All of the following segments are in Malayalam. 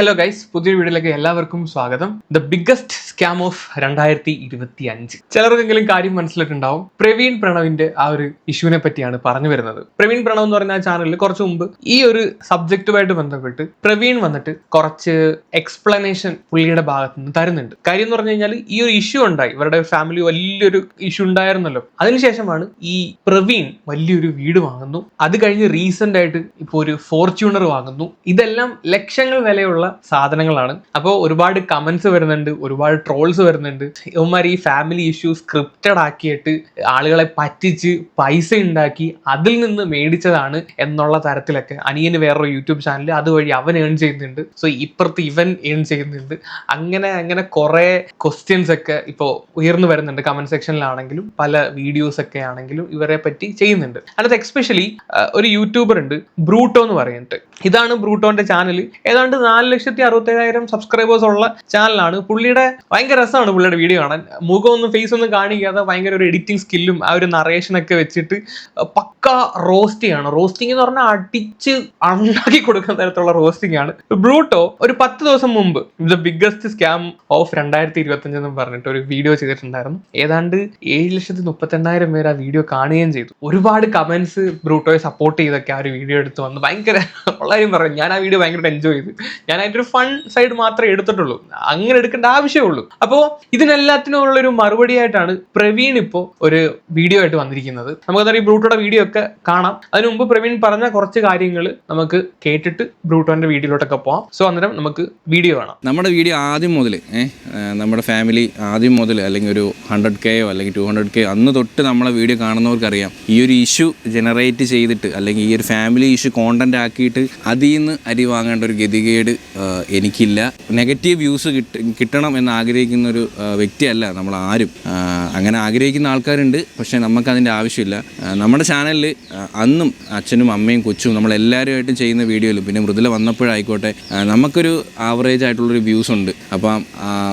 ഹലോ ഗൈസ് പുതിയ വീഡിയോയിലേക്ക് എല്ലാവർക്കും സ്വാഗതം. ദ ബിഗ്ഗസ്റ്റ് സ്കാം ഓഫ് രണ്ടായിരത്തി ഇരുപത്തി അഞ്ച് ചിലർക്കെങ്കിലും കാര്യം മനസ്സിലായിട്ടുണ്ടാവും. പ്രവീൺ പ്രണവിന്റെ ആ ഒരു ഇഷ്യൂവിനെ പറ്റിയാണ് പറഞ്ഞു വരുന്നത്. പ്രവീൺ പ്രണവ് എന്ന് പറഞ്ഞ ആ ചാനലിൽ കുറച്ച് മുമ്പ് ഈ ഒരു സബ്ജക്റ്റുമായിട്ട് ബന്ധപ്പെട്ട് പ്രവീൺ വന്നിട്ട് കുറച്ച് എക്സ്പ്ലനേഷൻ പുള്ളിയുടെ ഭാഗത്ത് നിന്ന് തരുന്നുണ്ട്. കാര്യം എന്ന് പറഞ്ഞു കഴിഞ്ഞാൽ ഈ ഒരു ഇഷ്യൂ ഉണ്ടായി. ഇവരുടെ ഫാമിലി വലിയൊരു ഇഷ്യൂ ഉണ്ടായിരുന്നല്ലോ. അതിനുശേഷമാണ് ഈ പ്രവീൺ വലിയൊരു വീട് വാങ്ങുന്നു. അത് കഴിഞ്ഞ് റീസെന്റ് ആയിട്ട് ഇപ്പോൾ ഒരു ഫോർച്യൂണർ വാങ്ങുന്നു. ഇതെല്ലാം ലക്ഷങ്ങൾ വിലയുള്ള സാധനങ്ങളാണ്. അപ്പോൾ ഒരുപാട് കമൻസ് വരുന്നുണ്ട് ഒരുപാട് ട്രോൾസ് വരുന്നുണ്ട്. ഇവന്മാർ ഈ ഫാമിലി ഇഷ്യൂ സ്ക്രിപ്റ്റഡ് ആക്കിയിട്ട് ആളുകളെ പറ്റിച്ച് പൈസ ഉണ്ടാക്കി അതിൽ നിന്ന് മേടിച്ചതാണ് എന്നുള്ള തരത്തിലൊക്കെ. അനിയന് വേറൊരു യൂട്യൂബ് ചാനൽ അതുവഴി അവൻ ഏൺ ചെയ്യുന്നുണ്ട്. സോ ഇപ്പുറത്ത് ഇവൻ ഏൺ ചെയ്യുന്നുണ്ട്. അങ്ങനെ അങ്ങനെ കുറേ ക്വസ്റ്റ്യൻസ് ഒക്കെ ഇപ്പോൾ ഉയർന്നു വരുന്നുണ്ട് കമന്റ് സെക്ഷനിലാണെങ്കിലും പല വീഡിയോസ് ഒക്കെ ആണെങ്കിലും ഇവരെ പറ്റി ചെയ്യുന്നുണ്ട്. അതായത് എക്സ്പെഷ്യലി ഒരു യൂട്യൂബർ ഉണ്ട് ബ്രൂട്ടോ എന്ന് പറയുന്നുണ്ട് ഇതാണ് ബ്രൂട്ടോന്റെ ചാനൽ ഏതാണ്ട് നാല് ലക്ഷത്തി അറുപത്തേഴായിരം സബ്സ്ക്രൈബേഴ്സ് ഉള്ള ചാനലാണ് പുള്ളിയുടെ ഭയങ്കര രസമാണ് പുള്ളിയുടെ വീഡിയോ കാണാൻ. മുഖമൊന്നും ഫേസ് ഒന്നും കാണിക്കാതെ ഭയങ്കര ഒരു എഡിറ്റിംഗ് സ്കില്ലും ആ ഒരു നറേഷനൊക്കെ വെച്ചിട്ട് പക്ക റോസ്റ്റിംഗ് ആണ്. റോസ്റ്റിംഗ് എന്ന് പറഞ്ഞാൽ അടിച്ച് ഉണ്ടാക്കി കൊടുക്കുന്ന തരത്തിലുള്ള റോസ്റ്റിംഗ് ആണ്. ബ്രൂട്ടോ ഒരു പത്ത് ദിവസം മുമ്പ് ദ ബിഗ്ഗസ്റ്റ് സ്കാം ഓഫ് രണ്ടായിരത്തി ഇരുപത്തി എന്ന് പറഞ്ഞിട്ട് ഒരു വീഡിയോ ചെയ്തിട്ടുണ്ടായിരുന്നു. ഏതാണ്ട് ഏഴ് ലക്ഷത്തി മുപ്പത്തെണ്ണായിരം പേര് ആ വീഡിയോ കാണുകയും ചെയ്തു. ഒരുപാട് കമന്റ്സ് ബ്രൂട്ടോയെ സപ്പോർട്ട് ചെയ്തൊക്കെ ആ ഒരു വീഡിയോ എടുത്ത് വന്ന് ഭയങ്കര ഉള്ളവരും പറഞ്ഞു ഞാൻ ആ വീഡിയോ ഭയങ്കര എൻജോയ് ചെയ്തു. ഞാൻ അതിന്റെ ഒരു ഫൺ സൈഡ് മാത്രമേ എടുത്തിട്ടുള്ളൂ. അങ്ങനെ എടുക്കേണ്ട ആവശ്യമുള്ളൂ അപ്പോൾ ഇതിനെല്ലാത്തിനുള്ള ഉള്ളൊരു മറുപടി ആയിട്ടാണ് പ്രവീൺ ഇപ്പോൾ ഒരു വീഡിയോ ആയിട്ട് വന്നിരിക്കുന്നത്. നമുക്കറിയാം ഈ ബ്രൂട്ടോയുടെ വീഡിയോ ഒക്കെ കാണാം. അതിനു മുമ്പ് പ്രവീൺ പറഞ്ഞ കുറച്ച് കാര്യങ്ങൾ നമുക്ക് കേട്ടിട്ട് ബ്രൂട്ടോന്റെ വീഡിയോയിലോട്ടൊക്കെ പോവാം. സോ അന്നേരം നമുക്ക് വീഡിയോ കാണാം. നമ്മുടെ വീഡിയോ ആദ്യം മുതൽ നമ്മുടെ ഫാമിലി ആദ്യം മുതൽ അല്ലെങ്കിൽ ഒരു ഹൺഡ്രഡ് കെയോ അല്ലെങ്കിൽ ടു ഹൺഡ്രഡ് കെയോ അന്ന് തൊട്ട് നമ്മളെ വീഡിയോ കാണുന്നവർക്കറിയാം. ഈ ഒരു ഇഷ്യൂ ജനറേറ്റ് ചെയ്തിട്ട് അല്ലെങ്കിൽ ഈ ഒരു ഫാമിലി ഇഷ്യൂ കോണ്ടന്റ് ആക്കിയിട്ട് അതിൽ നിന്ന് അരി വാങ്ങേണ്ട ഒരു ഗതികേട് എനിക്കില്ല. നെഗറ്റീവ് വ്യൂസ് കിട്ട കിട്ടണം എന്ന് ആഗ്രഹിക്കുന്ന ഒരു വ്യക്തിയല്ല നമ്മൾ ആരും. അങ്ങനെ ആഗ്രഹിക്കുന്ന ആൾക്കാരുണ്ട് പക്ഷേ നമുക്കതിന്റെ ആവശ്യമില്ല. നമ്മുടെ ചാനലിൽ അന്നും അച്ഛനും അമ്മയും കൊച്ചും നമ്മളെല്ലാവരുമായിട്ടും ചെയ്യുന്ന വീഡിയോയിലും പിന്നെ മൃദുല വന്നപ്പോഴായിക്കോട്ടെ നമുക്കൊരു ആവറേജ് ആയിട്ടുള്ളൊരു വ്യൂസ് ഉണ്ട്. അപ്പം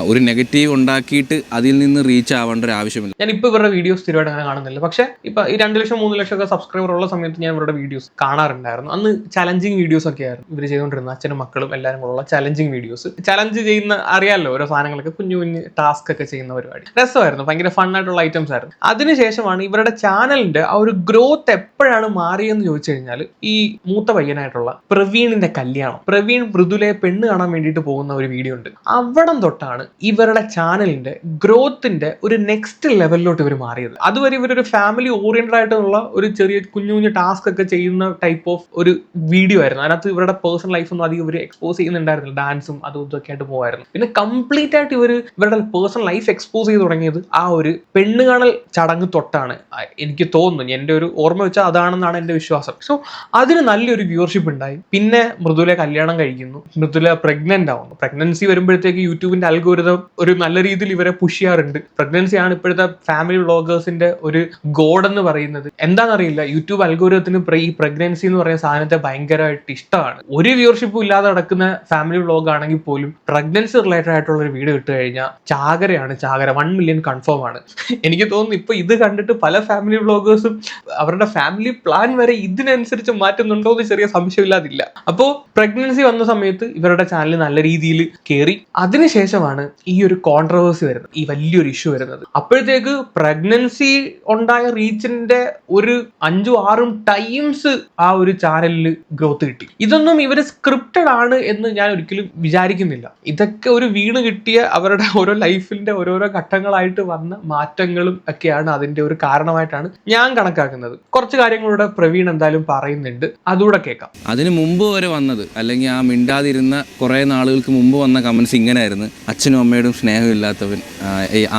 ഒരു നെഗറ്റീവ് ഉണ്ടാക്കിയിട്ട് അതിൽ നിന്ന് റീച്ച് ആവേണ്ട ഒരു ആവശ്യമില്ല. ഞാൻ ഇപ്പോൾ ഇവരുടെ വീഡിയോസ് സ്ഥിരമായിട്ട് അങ്ങനെ കാണുന്നില്ല. പക്ഷേ ഇപ്പം ഈ രണ്ട് ലക്ഷം മൂന്ന് ലക്ഷം ഒക്കെ സബ്സ്ക്രൈബർ ഉള്ള സമയത്ത് ഞാൻ ഇവരുടെ വീഡിയോസ് കാണാറുണ്ടായിരുന്നു. അന്ന് ചലഞ്ചിങ് വീഡിയോസ് ഒക്കെ ആയിരുന്നു ഇവർ ചെയ്തുകൊണ്ടിരുന്നത് അച്ഛനും മക്കളും എല്ലാവരും ഉള്ള ചലഞ്ചിങ് വീഡിയോസ് ചലഞ്ച് ചെയ്യുന്ന അറിയാമല്ലോ ഓരോ സാധനങ്ങളൊക്കെ കുഞ്ഞു കുഞ്ഞു ടാസ്ക് ഒക്കെ ചെയ്യുന്ന പരിപാടി. രസമായിരുന്നു ഭയങ്കര ഫൺ ആയിട്ടുള്ള ഐറ്റംസ് ആയിരുന്നു. അതിനുശേഷമാണ് ഇവരുടെ ചാനലിന്റെ ആ ഒരു ഗ്രോത്ത് എപ്പോഴാണ് മാറിയെന്ന് ചോദിച്ചു കഴിഞ്ഞാൽ ഈ മൂത്ത പയ്യനായിട്ടുള്ള പ്രവീണിന്റെ കല്യാണം. പ്രവീൺ മൃദുലയെ പെണ്ണ് കാണാൻ വേണ്ടിയിട്ട് പോകുന്ന ഒരു വീഡിയോ ഉണ്ട്. അവിടം തൊട്ടാണ് ഇവരുടെ ചാനലിന്റെ ഗ്രോത്തിന്റെ ഒരു നെക്സ്റ്റ് ലെവലിലോട്ട് ഇവർ മാറിയത്. അതുവരെ ഇവരൊരു ഫാമിലി ഓറിയന്റഡ് ആയിട്ടുള്ള ഒരു ചെറിയ കുഞ്ഞു കുഞ്ഞു ടാസ്ക് ഒക്കെ ചെയ്യുന്ന ടൈപ്പ് ഓഫ് ഒരു വീഡിയോ ആയിരുന്നു. അതിനകത്ത് ഇവരുടെ പേഴ്സണൽ ലൈഫ് ഒന്നും അധികം ഇവർ എക്സ്പോസ് ചെയ്യുന്നുണ്ടായിരുന്നില്ല. ഡാൻസും അതും ഇതൊക്കെ ആയിട്ട് പോകായിരുന്നു പിന്നെ കംപ്ലീറ്റ് ആയിട്ട് ഇവർ ഇവരുടെ പേഴ്സണൽ ലൈഫ് എക്സ്പോസ് ചെയ്ത് തുടങ്ങിയത് ആ ഒരു പെണ്ണ് കാണൽ ചടങ്ങ് തൊട്ടാണ്. എനിക്ക് തോന്നുന്നു. എന്റെ ഒരു ഓർമ്മ വെച്ചാൽ അതാണെന്നാണ് എന്റെ വിശ്വാസം. സോ അതിന് നല്ലൊരു വ്യൂവർഷിപ്പ് ഉണ്ടായി. പിന്നെ മൃദുല കല്യാണം കഴിക്കുന്നു. മൃദുല പ്രഗ്നന്റ് ആവുന്നു. പ്രഗ്നൻസി വരുമ്പോഴത്തേക്ക് യൂട്യൂബിന്റെ അൽഗോരിതം ഒരു നല്ല രീതിയിൽ ഇവരെ പുഷ് ചെയ്യാറുണ്ട്. പ്രഗ്നൻസി ആണ് ഇപ്പോഴത്തെ ഫാമിലി വ്ളോഗേഴ്സിന്റെ ഒരു ഗോഡ് എന്ന് പറയുന്നത്. എന്താണെന്നറിയില്ല. യൂട്യൂബ് അൽഗോരിതത്തിന് ഈ പ്രഗ്നൻസി എന്ന് പറയുന്ന സാധനത്തെ ഭയങ്കരമായിട്ട് ഇഷ്ടമാണ്. ഒരു വ്യൂവർഷിപ്പും ഇല്ലാതെ നടക്കുന്ന ഫാമിലി വ്ളോഗ് ആണെങ്കിൽ പോലും പ്രഗ്നൻസി റിലേറ്റഡ് ആയിട്ടുള്ള ഒരു വീഡിയോ ഇട്ട് കഴിഞ്ഞാൽ ചാകരയാണ് ചാകര. വൺ മില്യൺ കൺഫേം ആണ്. എനിക്ക് തോന്നുന്നു ഇപ്പൊ ഇത് കണ്ടിട്ട് പല ഫാമിലി വ്ളോഗേഴ്സും അവരുടെ ഫാമിലി പ്ലാൻ വരെ ഇതിനനുസരിച്ച് മാറ്റുന്നുണ്ടോ എന്ന് ചെറിയ സംശയമില്ലാതില്ല. അപ്പോ പ്രഗ്നൻസി വന്ന സമയത്ത് ഇവരുടെ ചാനൽ നല്ല രീതിയിൽ കയറി അതിനുശേഷമാണ് ഈ ഒരു കോൺട്രവേഴ്സി വരുന്നത്. ഈ വലിയൊരു ഇഷ്യൂ വരുന്നത്. അപ്പോഴത്തേക്ക് പ്രഗ്നൻസി ഉണ്ടായ റീച്ചിന്റെ ഒരു അഞ്ചും ആറും ടൈംസ് ആ ഒരു ചാനലിൽ ഗ്രോത്ത് കിട്ടി. ഇതൊന്നും ഇവർ സ്ക്രിപ്റ്റഡ് ആണ് എന്ന് ഞാൻ ഒരിക്കലും വിചാരിക്കുന്നില്ല. ഇതൊക്കെ ഒരു വീണ് കിട്ടിയ അവരുടെ ഓരോ ലൈഫിന്റെ ഓരോരോ ഘട്ടങ്ങളായിട്ട് വന്ന മാറ്റങ്ങളും ഒക്കെയാണ് അതിന്റെ ഒരു കാരണമായിട്ടാണ് ഞാൻ കണക്കാക്കുന്നത്. കുറച്ച് കാര്യങ്ങളുടെ പ്രവീൺ എന്തായാലും പറയുന്നുണ്ട്. അതുകൂടെ കേൾക്കാം. അതിന് മുമ്പ് വരെ വന്നത് അല്ലെങ്കിൽ ആ മിണ്ടാതിരുന്ന കുറേ നാളുകൾക്ക് മുമ്പ് വന്ന കമൻസ് ഇങ്ങനെയായിരുന്നു. അച്ഛനും അമ്മയോടും സ്നേഹമില്ലാത്തവൻ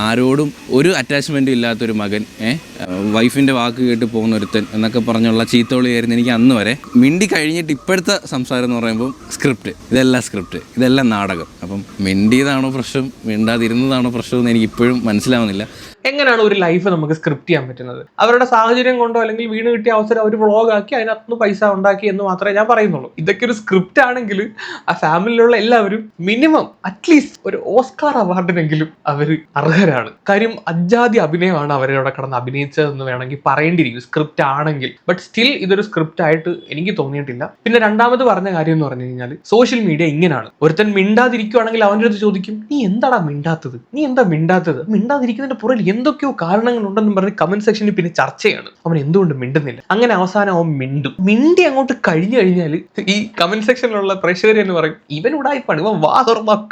ആരോടും ഒരു അറ്റാച്ച്മെന്റും ഇല്ലാത്തൊരു മകൻ ഏ? വൈഫിന്റെ വാക്ക് കേട്ട് പോകുന്ന ഒരുത്തൻ എന്നൊക്കെ പറഞ്ഞുള്ള ചീത്തോളിയായിരുന്നു എനിക്ക് അന്ന് വരെ. മിണ്ടി കഴിഞ്ഞിട്ട് ഇപ്പോഴത്തെ സംസാരം എന്ന് പറയുമ്പോൾ സ്ക്രിപ്റ്റ് ഇതെല്ലാം സ്ക്രിപ്റ്റ് ഇതെല്ലാം നാടകം. അപ്പം മിണ്ടിയതാണോ പ്രശ്നം മിണ്ടാതിരുന്നതാണോ പ്രശ്നം എന്ന് എനിക്ക് ഇപ്പോഴും മനസ്സിലാവുന്നില്ല. എങ്ങനെയാണ് ഒരു ലൈഫ് നമുക്ക് സ്ക്രിപ്റ്റ് ചെയ്യാൻ പറ്റുന്നത്? അവരുടെ സാഹചര്യം കൊണ്ടോ അല്ലെങ്കിൽ വീണ് കിട്ടിയ അവസരം അവർ വ്ളോഗ് ആക്കി അതിനകത്തുനിന്ന് പൈസ ഉണ്ടാക്കി എന്ന് മാത്രമേ ഞാൻ പറയുന്നുള്ളൂ. ഇതൊക്കെ ഒരു സ്ക്രിപ്റ്റ് ആണെങ്കിൽ ആ ഫാമിലിയിലുള്ള എല്ലാവരും മിനിമം അറ്റ്ലീസ്റ്റ് ഒരു ഓസ്കാർ അവാർഡിനെങ്കിലും അവർ അർഹരാണ്. കാര്യം അജാതി അഭിനയമാണ് അവരവിടെ കിടന്ന് അഭിനയിച്ചതെന്ന് വേണമെങ്കിൽ പറയേണ്ടിയിരിക്കും. സ്ക്രിപ്റ്റ് ആണെങ്കിൽ. ബട്ട് സ്റ്റിൽ ഇതൊരു സ്ക്രിപ്റ്റ് ആയിട്ട് എനിക്ക് തോന്നിയിട്ടില്ല. പിന്നെ രണ്ടാമത് പറഞ്ഞ കാര്യം എന്ന് പറഞ്ഞു കഴിഞ്ഞാൽ സോഷ്യൽ മീഡിയ ഇങ്ങനെയാണ് ഒരുത്തൻ മിണ്ടാതിരിക്കുവാണെങ്കിൽ അവന്റെ അടുത്ത് ചോദിക്കും നീ എന്താടാ മിണ്ടാത്തത്? നീ എന്താ മിണ്ടാത്തത്? മിണ്ടാതിരിക്കുന്നതിന്റെ പുറകിൽ എന്തൊക്കെയോ കാരണങ്ങളുണ്ടെന്ന് പറഞ്ഞ് കമന്റ് സെക്ഷനിൽ പിന്നെ ചർച്ചയാണ്. അവൻ എന്തുകൊണ്ട് മിണ്ടുന്നില്ല? അങ്ങനെ അവസാനം അവൻ മിണ്ടും. മിണ്ടി അങ്ങോട്ട് കഴിഞ്ഞു കഴിഞ്ഞാൽ ഈ കമന്റ് സെക്ഷനിലുള്ള പ്രേക്ഷകർ എന്ന് പറയും ഇവൻ ഉടായിപ്പാണ് ഇവൻ വാ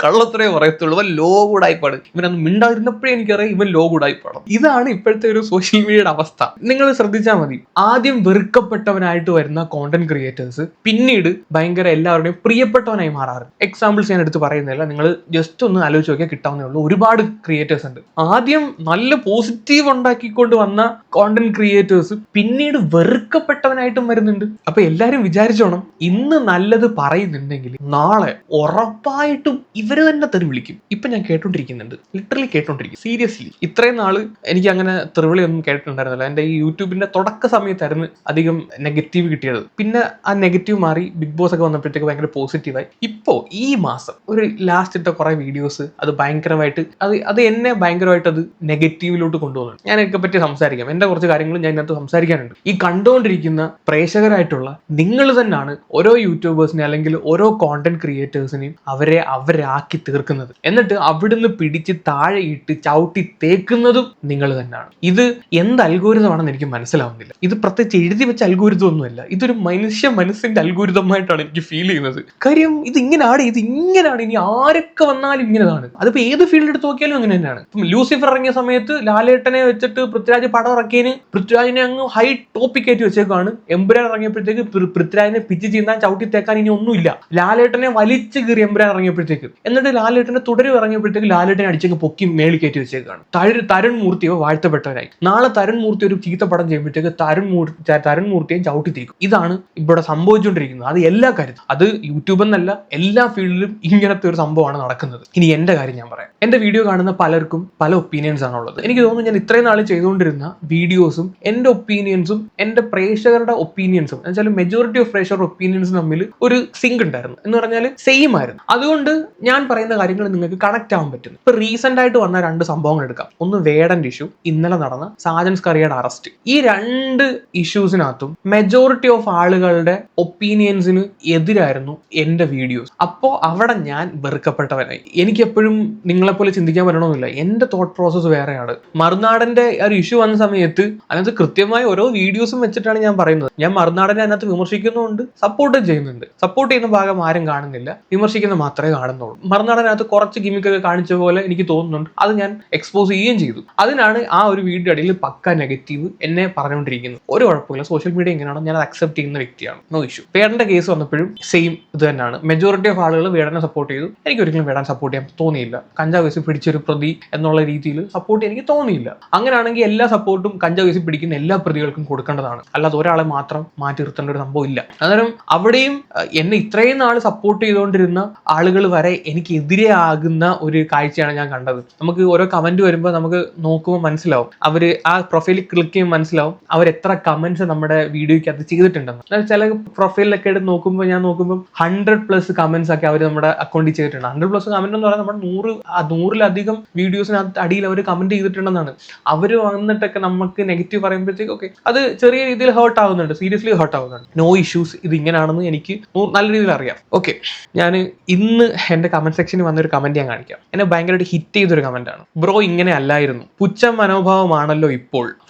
കള്ളത്രേ പറയത്തുള്ളൂ. ഇവൻ ലോ കൂടായിപ്പാണ് ഇവനൊന്ന് മിണ്ടാതിരുന്നപ്പോഴേ എനിക്കറിയാം ഇവൻ ലോ കൂടായിപ്പാണ് ഇതാണ് ഇപ്പോഴത്തെ ഒരു സോഷ്യൽ മീഡിയയുടെ അവസ്ഥ. നിങ്ങൾ ശ്രദ്ധിച്ചാൽ മതി. ആദ്യം വെറുക്കപ്പെട്ടവനായിട്ട് വരുന്ന കോണ്ടന്റ് ക്രിയേറ്റേഴ്സ് പിന്നീട് ഭയങ്കര എല്ലാവരുടെയും പ്രിയപ്പെട്ടവനായി മാറാറ്. എക്സാമ്പിൾസ് ഞാൻ എടുത്ത് പറയുന്നില്ല. നിങ്ങൾ ജസ്റ്റ് ഒന്ന് ആലോചിച്ച് നോക്കിയാൽ കിട്ടാവുന്നേ ഉള്ളൂ. ഒരുപാട് ക്രിയേറ്റേഴ്സ് ഉണ്ട്. ആദ്യം നല്ല പോസിറ്റീവ് ഉണ്ടാക്കിക്കൊണ്ട് വന്ന കോണ്ടന്റ് ക്രിയേറ്റേഴ്സ് പിന്നീട് വെറുക്കപ്പെട്ടവനായിട്ടും വരുന്നുണ്ട്. അപ്പൊ എല്ലാരും വിചാരിച്ചോണം ഇന്ന് നല്ലത് പറയുന്നുണ്ടെങ്കിൽ നാളെ ഉറപ്പായിട്ടും ഇവർ തന്നെ തെറി വിളിക്കും. ഇപ്പൊ ഞാൻ കേട്ടോണ്ടിരിക്കുന്നുണ്ട്. ലിറ്ററലി കേട്ടോണ്ടിരിക്കും. സീരിയസ്ലി ഇത്രയും നാൾ എനിക്ക് അങ്ങനെ തെറിവിളി ഒന്നും കേട്ടിട്ടുണ്ടായിരുന്നില്ല. എന്റെ ഈ യൂട്യൂബിന്റെ തുടക്ക സമയത്തായിരുന്നു അധികം നെഗറ്റീവ് കിട്ടിയത്. പിന്നെ ആ നെഗറ്റീവ് മാറി ബിഗ് ബോസ് ഒക്കെ വന്നപ്പോഴത്തേക്ക് ഭയങ്കര പോസിറ്റീവായി ഇപ്പോ ഈ മാസം ഒരു ലാസ്റ്റ് ഇട്ട കുറെ വീഡിയോസ് അത് ഭയങ്കരമായിട്ട് അത് അത് എന്നെ ഭയങ്കരമായിട്ട് അത് നെഗറ്റീവിലോട്ട് കൊണ്ടുപോകുന്നു ഇതിനെ പറ്റി സംസാരിക്കാം. എന്റെ കുറച്ച് കാര്യങ്ങൾ ഞാൻ ഇതിനകത്ത് സംസാരിക്കാനുണ്ട്. ഈ കണ്ടുകൊണ്ടിരിക്കുന്ന പ്രേക്ഷകരായിട്ടുള്ള നിങ്ങൾ തന്നെയാണ് ഓരോ യൂട്യൂബേഴ്സിനെ അല്ലെങ്കിൽ ഓരോ കോണ്ടന്റ് ക്രിയേറ്റേഴ്സിനെയും അവരെ അവരാക്കി തീർക്കുന്നത്. എന്നിട്ട് അവിടുന്ന് പിടിച്ച് താഴെ ഇട്ട് ചവിട്ടി തേക്കുന്നതും നിങ്ങൾ തന്നെയാണ്. ഇത് എന്ത് അൽഗോരിതമാണെന്ന് എനിക്ക് മനസ്സിലാവുന്നില്ല. ഇത് പ്രത്യേകിച്ച് എഴുതി വെച്ച അൽഗോരിതം ഒന്നുമല്ല. ഇതൊരു മനുഷ്യ മനസ്സിന്റെ അൽഗോരിതമായിട്ടാണ് എനിക്ക് ഫീൽ ചെയ്യുന്നത്. കാര്യം ഇത് ഇങ്ങനെയാണ് ഇത് ഇങ്ങനെയാണ് ഇനി ആരൊക്കെ വന്നാലും ഇങ്ങനെതാണ്. അതിപ്പോ ഏത് ഫീൽഡ് എടുത്ത് നോക്കിയാലും അങ്ങനെ തന്നെയാണ്. ലൂസിഫർ ഇറങ്ങിയ സമയത്ത് ലാലേട്ടനെ വെച്ചിട്ട് പൃഥ്വിരാജ് പടം ഇറക്കിയതിന് പൃഥ്വിരാജിനെ അങ്ങ് ഹൈ ടോപ്പിക് ആയിട്ട് വെച്ചേക്കാണ്. എംബുരാൻ ഇറങ്ങിയപ്പോഴത്തേക്ക് പൃഥ്വിരാജിനെ പിച്ച് ചെയ്യുന്ന ചവിട്ടി തേക്കാൻ ഇനി ഒന്നുമില്ല. ലാലേട്ടനെ വലിച്ചു കീറി എംബുരാൻ ഇറങ്ങിയപ്പോഴത്തേക്ക്. എന്നിട്ട് ലാലേട്ടനെ തുടരും ഇറങ്ങിയപ്പോഴത്തേക്ക് ലാലേട്ടനെ അടിച്ചങ്ങ് പൊക്കി മേളി കയറ്റി വെച്ചേക്കാണ്. തരു തരുൺ മൂർത്തിയോ വാഴ്ത്തപ്പെട്ടവരായി. നാളെ തരുൺ മൂർത്തി ഒരു ചീത്ത പടം ചെയ്യുമ്പോഴത്തേക്ക് തരുൺ മൂർത്തി തരുൺ മൂർത്തിയും ചവിട്ടി തീക്കും ഇതാണ് ഇവിടെ സംഭവിച്ചുകൊണ്ടിരിക്കുന്നത്. അത് എല്ലാ കാര്യത്തും അത് യൂട്യൂബ് എന്നല്ല എല്ലാ ഫീൽഡിലും ഇങ്ങനത്തെ ഒരു സംഭവമാണ് നടക്കുന്നത്. ഇനി എന്റെ കാര്യം ഞാൻ പറയാം. എന്റെ വീഡിയോ കാണുന്ന പലർക്കും പല ഒപ്പീനിയൻസ് ആണുള്ളത് എനിക്ക് തോന്നുന്നു ഞാൻ ഇത്രയും നാൾ ചെയ്തുകൊണ്ടിരുന്ന വീഡിയോസും എന്റെ ഒപ്പീനിയൻസും എന്റെ പ്രേക്ഷകരുടെ ഒപ്പീനിയൻസും എന്നുവെച്ചാൽ മെജോറിറ്റി ഓഫ് പ്രേക്ഷകരുടെ ഒപ്പീനിയൻസ് തമ്മിൽ ഒരു സിങ്ക് ഉണ്ടായിരുന്നു. എന്ന് പറഞ്ഞാൽ സെയിം ആയിരുന്നു. അതുകൊണ്ട് ഞാൻ പറയുന്ന കാര്യങ്ങൾ നിങ്ങൾക്ക് കണക്ട് ആവാൻ പറ്റുന്നു ഇപ്പൊ റീസെന്റ് ആയിട്ട് വന്ന രണ്ട് സംഭവങ്ങൾ എടുക്കാം ഒന്ന് വേടന്റെ ഇഷ്യൂ ഇന്നലെ നടന്ന സാജൻസ് കറിയുടെ അറസ്റ്റ്. ഈ രണ്ട് ഇഷ്യൂസിനകത്തും മെജോറിറ്റി ഓഫ് ആളുകളുടെ ഒപ്പീനിയൻസിന് എതിരായിരുന്നു എന്റെ വീഡിയോസ് അപ്പോ അവിടെ ഞാൻ വെറുക്കപ്പെട്ടവനായി. എനിക്ക് എപ്പോഴും നിങ്ങളെപ്പോലെ ചിന്തിക്കാൻ പറ്റണമെന്നില്ല എന്റെ തോട്ട് പ്രോസസ് വേറെയാണ്. മറുനാടന്റെ ഒരു ഇഷ്യൂ വന്ന സമയത്ത് അതിനകത്ത് കൃത്യമായി ഓരോ വീഡിയോസും വെച്ചിട്ടാണ് ഞാൻ പറയുന്നത്. ഞാൻ മറുനാടനെ അതിനകത്ത് വിമർശിക്കുന്നുണ്ട് സപ്പോർട്ട് ചെയ്യുന്നുണ്ട്. സപ്പോർട്ട് ചെയ്യുന്ന ഭാഗം ആരും കാണുന്നില്ല. വിമർശിക്കുന്ന മാത്രമേ കാണുന്നുള്ളൂ. മറുനാടനകത്ത് കുറച്ച് ഗിമിക്കൊക്കെ കാണിച്ച പോലെ എനിക്ക് തോന്നുന്നുണ്ട്. അത് ഞാൻ എക്സ്പോസ് ചെയ്യുകയും ചെയ്തു. അതിനാണ് ആ ഒരു വീഡിയോ അടിയിൽ പക്ക നെഗറ്റീവ് എന്നെ പറഞ്ഞുകൊണ്ടിരിക്കുന്നു. ഒരു കുഴപ്പമില്ല. സോഷ്യൽ മീഡിയ എങ്ങനെയാണോ ഞാൻ അത് അക്സെപ്റ്റ് ചെയ്യുന്ന വ്യക്തിയാണ്. നോ ഇഷ്യൂ വേടന്റെ കേസ് വന്നപ്പോഴും സെയിം ഇത് തന്നെയാണ്. മെജോറിറ്റി ഓഫ് ആളുകൾ വേടനെ സപ്പോർട്ട് ചെയ്തു. എനിക്ക് ഒരിക്കലും വേടാൻ സപ്പോർട്ട് ചെയ്യാൻ തോന്നിയില്ല. കഞ്ചാവ് കേസ് പിടിച്ചൊരു പ്രതി എന്നുള്ള രീതിയിൽ സപ്പോർട്ട് എനിക്ക് തോന്നിയില്ല. അങ്ങനെയാണെങ്കിൽ എല്ലാ സപ്പോർട്ടും കഞ്ചാവ് കേസ് പിടിക്കുന്ന എല്ലാ പ്രതികൾക്കും കൊടുക്കേണ്ടതാണ്. അല്ലാതെ ഒരാളെ മാത്രം മാറ്റി നിർത്തേണ്ട ഒരു സംഭവം ഇല്ല. അന്നേരം അവിടെയും എന്നെ ഇത്രയും നാൾ സപ്പോർട്ട് ചെയ്തുകൊണ്ടിരുന്ന ആളുകൾ വരെ എനിക്ക് എതിരെ ആകുന്ന ഒരു കാഴ്ചയാണ് ഞാൻ കണ്ടത്. നമുക്ക് ഓരോ കമന്റ് വരുമ്പോൾ നമുക്ക് നോക്കുമ്പോൾ മനസ്സിലാവും. അവർ ആ പ്രൊഫൈലിൽ ക്ലിക്ക് ചെയ്യുമ്പോൾ മനസ്സിലാവും അവർ എത്ര കമന്റ്സ് നമ്മുടെ വീഡിയോയ്ക്ക് അത് ചെയ്തിട്ടുണ്ടെന്ന് ചില പ്രൊഫൈലിലൊക്കെ എടുത്ത് നോക്കുമ്പോൾ ഞാൻ നോക്കുമ്പോൾ ഹൺഡ്രഡ് പ്ലസ് കമന്റ്സ് ഒക്കെ അവർ നമ്മുടെ അക്കൗണ്ടിൽ ചെയ്തിട്ടുണ്ട്. ഹൺഡ്രഡ് പ്ലസ് കമന്റ് എന്ന് പറയുന്നത് നമ്മുടെ നൂറ് നൂറിലധികം വീഡിയോസിനകത്ത് അടിയിൽ അവർ കമന്റ് ചെയ്തിട്ടുണ്ടെന്നാണ്. അവർ വന്നിട്ടൊക്കെ നമുക്ക് നെഗറ്റീവ് പറയുമ്പോഴത്തേക്ക് ഓക്കെ അത് ചെറിയ രീതിയിൽ ഹേർട്ട് ആവുന്നുണ്ട്. സീരിയസ്ലി ഹേർട്ട് ആവുന്നുണ്ട്. നോ ഇഷ്യൂസ് ഇത് ഇങ്ങനെയാണെന്ന് എനിക്ക് നല്ല രീതിയിൽ അറിയാം. ഓക്കെ ഞാൻ ഇന്ന് എന്റെ കമന്റ് സെക്ഷനിൽ വന്നൊരു കമന്റ് ഞാൻ കാണിക്കാം. എന്നെ ഭയങ്കരമായിട്ട് ഹിറ്റ് ചെയ്തൊരു കമന്റ് ആണ്. ബ്രോ ഇങ്ങനെ അല്ലായിരുന്നു. പുച്ഛ മനോഭാവമാണല്ലോ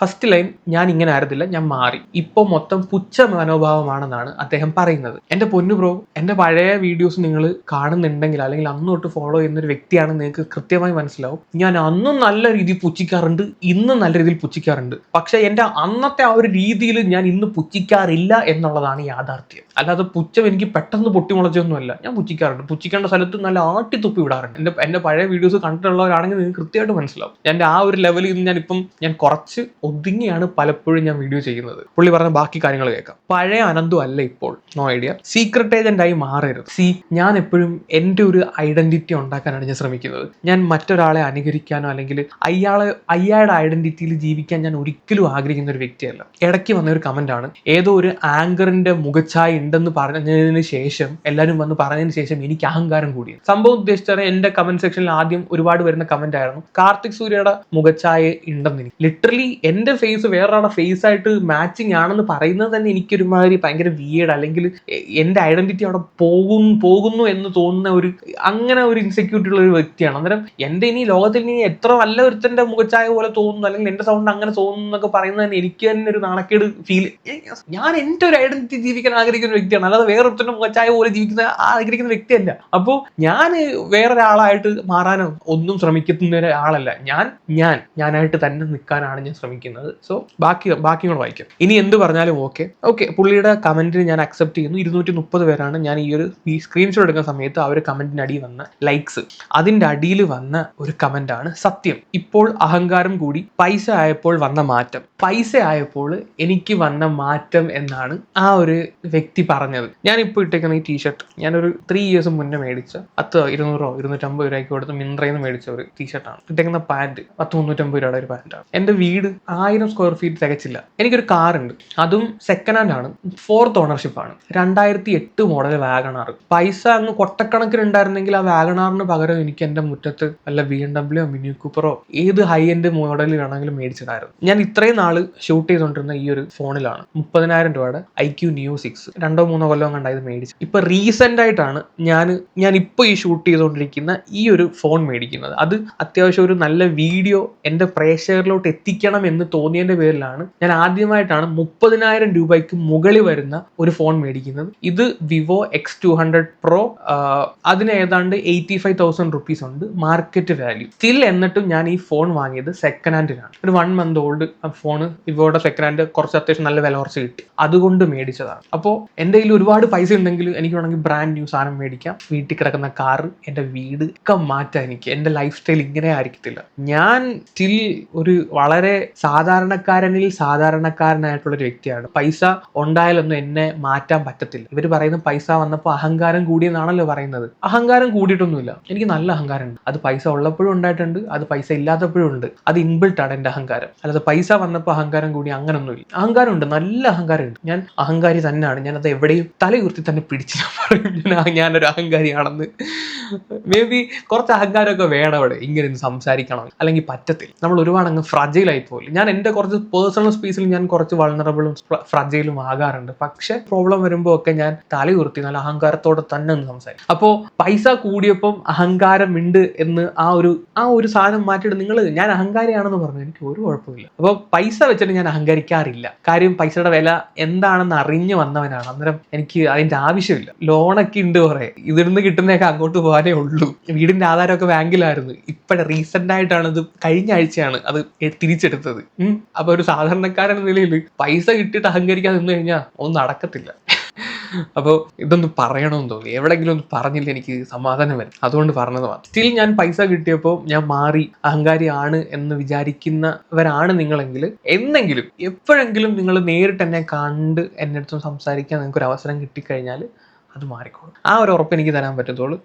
ഫസ്റ്റ് ലൈൻ ഞാൻ ഇങ്ങനെ ആയിരുന്നില്ല ഞാൻ മാറി. ഇപ്പോൾ മൊത്തം പുച്ഛ മനോഭാവമാണെന്നാണ് അദ്ദേഹം പറയുന്നത്. എന്റെ പൊന്നു ബ്രോ എന്റെ പഴയ വീഡിയോസ് നിങ്ങൾ കാണുന്നുണ്ടെങ്കിൽ അല്ലെങ്കിൽ അന്ന് തൊട്ട് ഫോളോ ചെയ്യുന്ന ഒരു വ്യക്തിയാണ് നിങ്ങൾക്ക് കൃത്യമായി മനസ്സിലാവും. ഞാൻ അന്നും നല്ല രീതിയിൽ പുച്ഛിക്കാറുണ്ട് ഇന്നും നല്ല രീതിയിൽ പുച്ഛിക്കാറുണ്ട്. പക്ഷെ എന്റെ അന്നത്തെ ആ ഒരു രീതിയിൽ ഞാൻ ഇന്ന് പുച്ഛിക്കാറില്ല എന്നുള്ളതാണ് യാഥാർത്ഥ്യം. അല്ലാതെ പുച്ഛം എനിക്ക് പെട്ടെന്ന് പൊട്ടിമുളച്ചൊന്നുമല്ല. ഞാൻ പുച്ഛിക്കാറുണ്ട്. പുച്ഛിക്കേണ്ട സ്ഥലത്ത് നല്ല ആട്ടി തുപ്പി വിടാറുണ്ട്. എന്റെ എന്റെ പഴയ വീഡിയോസ് കണ്ടിട്ടുള്ളവരാണെങ്കിൽ നിങ്ങൾക്ക് കൃത്യമായിട്ട് മനസ്സിലാവും. എന്റെ ആ ഒരു ലെവലിൽ നിന്ന് ഞാൻ ഇപ്പം ഞാൻ കുറച്ച് ഒതുങ്ങിയാണ് പലപ്പോഴും ഞാൻ വീഡിയോ ചെയ്യുന്നത്. പുള്ളി പറഞ്ഞ ബാക്കി കാര്യങ്ങൾ കേൾക്കാം. പഴയ അനന്തു അല്ല ഇപ്പോൾ. നോ ഐഡിയ സീക്രട്ട് ഏജന്റ് ആയി മാറരുത്. സി ഞാൻ എപ്പോഴും എന്റെ ഒരു ഐഡന്റിറ്റി ഉണ്ടാക്കാനാണ് ഞാൻ ശ്രമിക്കുന്നത്. ഞാൻ മറ്റൊരാളെ അനുകരിക്കാനോ അല്ലെങ്കിൽ അയാളെ അയാൾ അയാളുടെ ഐഡന്റിറ്റിയിൽ ജീവിക്കാൻ ഞാൻ ഒരിക്കലും ആഗ്രഹിക്കുന്ന ഒരു വ്യക്തിയല്ല. ഇടയ്ക്ക് വന്ന ഒരു കമന്റ് ആണ്. ഏതോ ഒരു ആങ്കറിന്റെ മുഖച്ഛായ ഉണ്ടെന്ന് പറഞ്ഞതിന് ശേഷം എല്ലാവരും വന്ന് പറഞ്ഞതിന് ശേഷം എനിക്ക് അഹങ്കാരം കൂടിയത്. സംഭവം ഉദ്ദേശിച്ചാൽ എന്റെ കമന്റ് സെക്ഷനിൽ ആദ്യം ഒരുപാട് വരുന്ന കമന്റ് ആയിരുന്നു. കാർത്തിക് സൂര്യയുടെ മുഖച്ഛായ ഉണ്ടെന്ന് എനിക്ക്. ലിറ്ററലി എന്റെ ഫേസ് വേറൊരാളുടെ ഫേസ് ആയിട്ട് മാച്ചിങ് ആണെന്ന് പറയുന്നത് തന്നെ എനിക്കൊരുമാതിരി ഭയങ്കര വിയേഡ് അല്ലെങ്കിൽ എന്റെ ഐഡന്റിറ്റി അവിടെ പോകും പോകുന്നു എന്ന് തോന്നുന്ന ഒരു അങ്ങനെ ഒരു ഇൻസെക്യൂരിറ്റി ഉള്ള ഒരു വ്യക്തിയാണ്. അന്നേരം എന്റെ ഇനി ലോകത്തിൽ ഇനി എത്ര നല്ല ഒരുത്തന്റെ മുഖച്ചായ പോലെ തോന്നുന്നു അല്ലെങ്കിൽ എന്റെ സൗണ്ട് അങ്ങനെ തോന്നുന്നു എന്നൊക്കെ പറയുന്നത് തന്നെ എനിക്ക് തന്നെ ഒരു നാണക്കേട് ഫീൽ ഞാൻ എന്റെ ഒരു ഐഡന്റിറ്റി ജീവിക്കാൻ ആഗ്രഹിക്കുന്ന ഒരു വ്യക്തിയാണ്. അല്ലാതെ വേറൊരുത്തന്റെ മുഖച്ചായ പോലെ ജീവിക്കുന്ന ആഗ്രഹിക്കുന്ന വ്യക്തിയല്ല. അപ്പോൾ ഞാൻ വേറൊരാളായിട്ട് മാറാനോ ഒന്നും ശ്രമിക്കുന്ന ഒരാളല്ല. ഞാൻ ഞാൻ ഞാനായിട്ട് തന്നെ നിൽക്കാനാണ് ഞാൻ ശ്രമിക്കുന്നത്. സോ ബാക്കി ബാക്കി കൂടെ വായിക്കാം. ഇനി എന്ത് പറഞ്ഞാലും ഓക്കെ ഓക്കെ പുള്ളിയുടെ കമന്റിന് ഞാൻ അക്സെപ്റ്റ് ചെയ്യുന്നു. ഇരുന്നൂറ്റി മുപ്പത് പേരാണ് ഞാൻ ഈ ഒരു ഈ സ്ക്രീൻഷോട്ട് എടുക്കുന്ന സമയത്ത് ഒരു കമന്റിന് അടിയിൽ വന്ന ലൈക്സ് അതിന്റെ അടിയിൽ വന്ന ഒരു കമന്റ് ആണ് സത്യം. ഇപ്പോൾ അഹങ്കാരം കൂടി. പൈസ ആയപ്പോൾ വന്ന മാറ്റം. പൈസ ആയപ്പോൾ എനിക്ക് വന്ന മാറ്റം എന്നാണ് ആ ഒരു വ്യക്തി പറഞ്ഞത്. ഞാൻ ഇപ്പോൾ ഇട്ടേക്കുന്ന ഈ ടീഷർട്ട് ഞാനൊരു ത്രീ ഇയേഴ്സ് മുന്നേ മേടിച്ച പത്ത് ഇരുന്നൂറോ ഇരുന്നൂറ്റമ്പത് രൂപയ്ക്ക് കൊടുത്ത് മിന്ത്രയിൽ നിന്ന് മേടിച്ച ഒരു ടീഷർട്ടാണ് ഇട്ടേക്കുന്ന പാന്റ് പത്ത് മുന്നൂറ്റമ്പത് രൂപയുടെ ഒരു പാന്റാണ് എന്റെ വീട് ആയിരം സ്ക്വയർ ഫീറ്റ് തികച്ചില്ല. എനിക്കൊരു കാർ ഉണ്ട്. അതും സെക്കൻഡ് ഹാൻഡ് ആണ്. ഫോർത്ത് ഓണർഷിപ്പ് ആണ്. രണ്ടായിരത്തി എട്ട് മോഡൽ വാഗണാർ പൈസ അങ്ങ് കൊട്ടക്കണക്കിന് ഉണ്ടായിരുന്നെങ്കിൽ ആ വാഗണാറിന് പകരം എനിക്ക് എന്റെ മുറ്റത്ത് അല്ല ബി എം ഡബ്ല്യൂ മിനി കൂപ്പറോ ഏത് ഹൈ എൻഡ് മോഡൽ വേണമെങ്കിലും മേടിച്ചിടായിരുന്നു. ഞാൻ ഇത്രയും നാൾ ഷൂട്ട് ചെയ്തുകൊണ്ടിരുന്ന ഈ ഒരു ഫോണിലാണ്. മുപ്പതിനായിരം രൂപയുടെ ഐ ക്യു ന്യൂ സിക്സ് രണ്ടോ മൂന്നോ കൊല്ലം കണ്ടായത് മേടിച്ചു. ഇപ്പൊ റീസെന്റ് ആയിട്ടാണ് ഞാൻ ഞാൻ ഇപ്പൊ ഈ ഷൂട്ട് ചെയ്തുകൊണ്ടിരിക്കുന്ന ഈ ഒരു ഫോൺ മേടിക്കുന്നത്. അത് അത്യാവശ്യം ഒരു നല്ല വീഡിയോ എന്റെ പ്രേക്ഷകരിലോട്ട് എത്തിക്കണം എന്ന് തോന്നിയതിന്റെ പേരിലാണ് ഞാൻ ആദ്യമായിട്ടാണ് മുപ്പതിനായിരം രൂപയ്ക്ക് മുകളിൽ വരുന്ന ഒരു ഫോൺ മേടിക്കുന്നത്. ഇത് Vivo X two hundred pro അതിന് ഏതാണ്ട് എയ്റ്റി ഫൈവ് തൗസൻഡ് റുപ്പീസ് ഉണ്ട് മാർക്കറ്റ് വാല്യൂ സ്റ്റിൽ എന്നിട്ടും ഞാൻ ഈ ഫോൺ വാങ്ങിയത് സെക്കൻഡ് ഹാൻഡിനാണ് ഒരു വൺ മന്ത് ഓൾഡ് ഫോൺ വിവോയുടെ സെക്കൻഡ് ഹാൻഡ് കുറച്ച് അത്യാവശ്യം നല്ല വില കുറച്ച് കിട്ടി. അതുകൊണ്ട് മേടിച്ചതാണ്. അപ്പോൾ എന്റെ കയ്യിൽ ഒരുപാട് പൈസ ഉണ്ടെങ്കിൽ എനിക്ക് വേണമെങ്കിൽ ബ്രാൻഡ് ന്യൂ സാധനം മേടിക്കാം. വീട്ടിൽ കിടക്കുന്ന കാർ എന്റെ വീട് ഒക്കെ മാറ്റാം എനിക്ക് എന്റെ ലൈഫ് സ്റ്റൈൽ ഇങ്ങനെ ആയിരിക്കത്തില്ല. ഞാൻ സ്റ്റിൽ ഒരു വളരെ സാധാരണക്കാരനിൽ സാധാരണക്കാരനായിട്ടുള്ള ഒരു വ്യക്തിയാണ്. പൈസ ഉണ്ടായാലൊന്നും എന്നെ മാറ്റാൻ പറ്റത്തില്ല. ഇവർ പറയുന്ന പൈസ വന്നപ്പോൾ അഹങ്കാരം കൂടിയെന്നാണല്ലോ പറയുന്നത്. അഹങ്കാരം കൂടിയിട്ടൊന്നുമില്ല. എനിക്ക് നല്ല അഹങ്കാരമുണ്ട്. അത് പൈസ ഉള്ളപ്പോഴും ഉണ്ടായിട്ടുണ്ട്. അത് പൈസ ഇല്ലാത്തപ്പോഴും ഉണ്ട്. അത് ഇൻബിൾട്ട് ആണ് എന്റെ അഹങ്കാരം. അല്ലാതെ പൈസ വന്നപ്പോൾ അഹങ്കാരം കൂടി അങ്ങനൊന്നുമില്ല. അഹങ്കാരമുണ്ട്. നല്ല അഹങ്കാരമുണ്ട്. ഞാൻ അഹങ്കാരി തന്നെയാണ്. ഞാൻ അത് എവിടെയും തലയുർത്തി തന്നെ പിടിച്ച് ഞാൻ ഞാനൊരു അഹങ്കാരിയാണെന്ന്. മേ ബി കുറച്ച് അഹങ്കാരമൊക്കെ വേണം അവിടെ. ഇങ്ങനെ സംസാരിക്കണം. അല്ലെങ്കിൽ പറ്റത്തില്ല. നമ്മൾ ഒരുപാട് അങ്ങ് ഫ്രജൈൽ ആയി പോയി ഞാൻ എന്റെ കുറച്ച് പേഴ്സണൽ സ്പേസിൽ ഞാൻ കുറച്ച് വളണറബിളും ഫ്രജയിലും ആകാറുണ്ട്. പക്ഷെ പ്രോബ്ലം വരുമ്പോൾ ഒക്കെ ഞാൻ ഉയർത്തി നല്ല അഹങ്കാരത്തോടെ തന്നെ ഒന്ന് സംസാരിക്കും. അപ്പോൾ പൈസ കൂടിയപ്പം അഹങ്കാരം ഉണ്ട് എന്ന് ആ ഒരു ആ ഒരു സാധനം മാറ്റിയിട്ട് നിങ്ങൾ ഞാൻ അഹങ്കാരിയാണെന്ന് പറഞ്ഞു. എനിക്ക് ഒരു കുഴപ്പമില്ല അപ്പോൾ പൈസ വെച്ചിട്ട് ഞാൻ അഹങ്കരിക്കാറില്ല. കാര്യം പൈസയുടെ വില എന്താണെന്ന് അറിഞ്ഞു വന്നവനാണ്. അന്നേരം എനിക്ക് അതിന്റെ ആവശ്യമില്ല. ലോണൊക്കെ ഉണ്ട് കുറെ. ഇതിന്ന് കിട്ടുന്നതൊക്കെ അങ്ങോട്ട് പോകാനേ ഉള്ളൂ. വീടിന്റെ ആധാരമൊക്കെ ബാങ്കിലായിരുന്നു. ഇപ്പോഴെ റീസെന്റ് ആയിട്ടാണ് ഇത് കഴിഞ്ഞ ആഴ്ചയാണ് അത് എ- തിരിച്ചെടുത്തത് ഉം. അപ്പൊ ഒരു സാധാരണക്കാരൻ നിലയിൽ പൈസ കിട്ടിയിട്ട് അഹങ്കരിക്കാൻ നിന്ന് കഴിഞ്ഞാൽ ഒന്നും നടക്കത്തില്ല. അപ്പോൾ ഇതൊന്ന് പറയണമെന്ന് തോന്നി. എവിടെങ്കിലും ഒന്ന് പറഞ്ഞില്ല എനിക്ക് സമാധാനം വരും അതുകൊണ്ട് പറഞ്ഞത് മാത്രം സ്റ്റിൽ ഞാൻ പൈസ കിട്ടിയപ്പോൾ ഞാൻ മാറി അഹങ്കാരിയാണ് എന്ന് വിചാരിക്കുന്നവരാണ് നിങ്ങളെങ്കിൽ. എന്നെങ്കിലും എപ്പോഴെങ്കിലും നിങ്ങൾ നേരിട്ട് എന്നെ കണ്ട് എന്റെ അടുത്ത് സംസാരിക്കാൻ നിങ്ങൾക്ക് ഒരു അവസരം കിട്ടിക്കഴിഞ്ഞാൽ അത് മാറിക്കോളും. ആ ഒരു ഉറപ്പ് എനിക്ക് തരാൻ പറ്റത്തുള്ളൂ.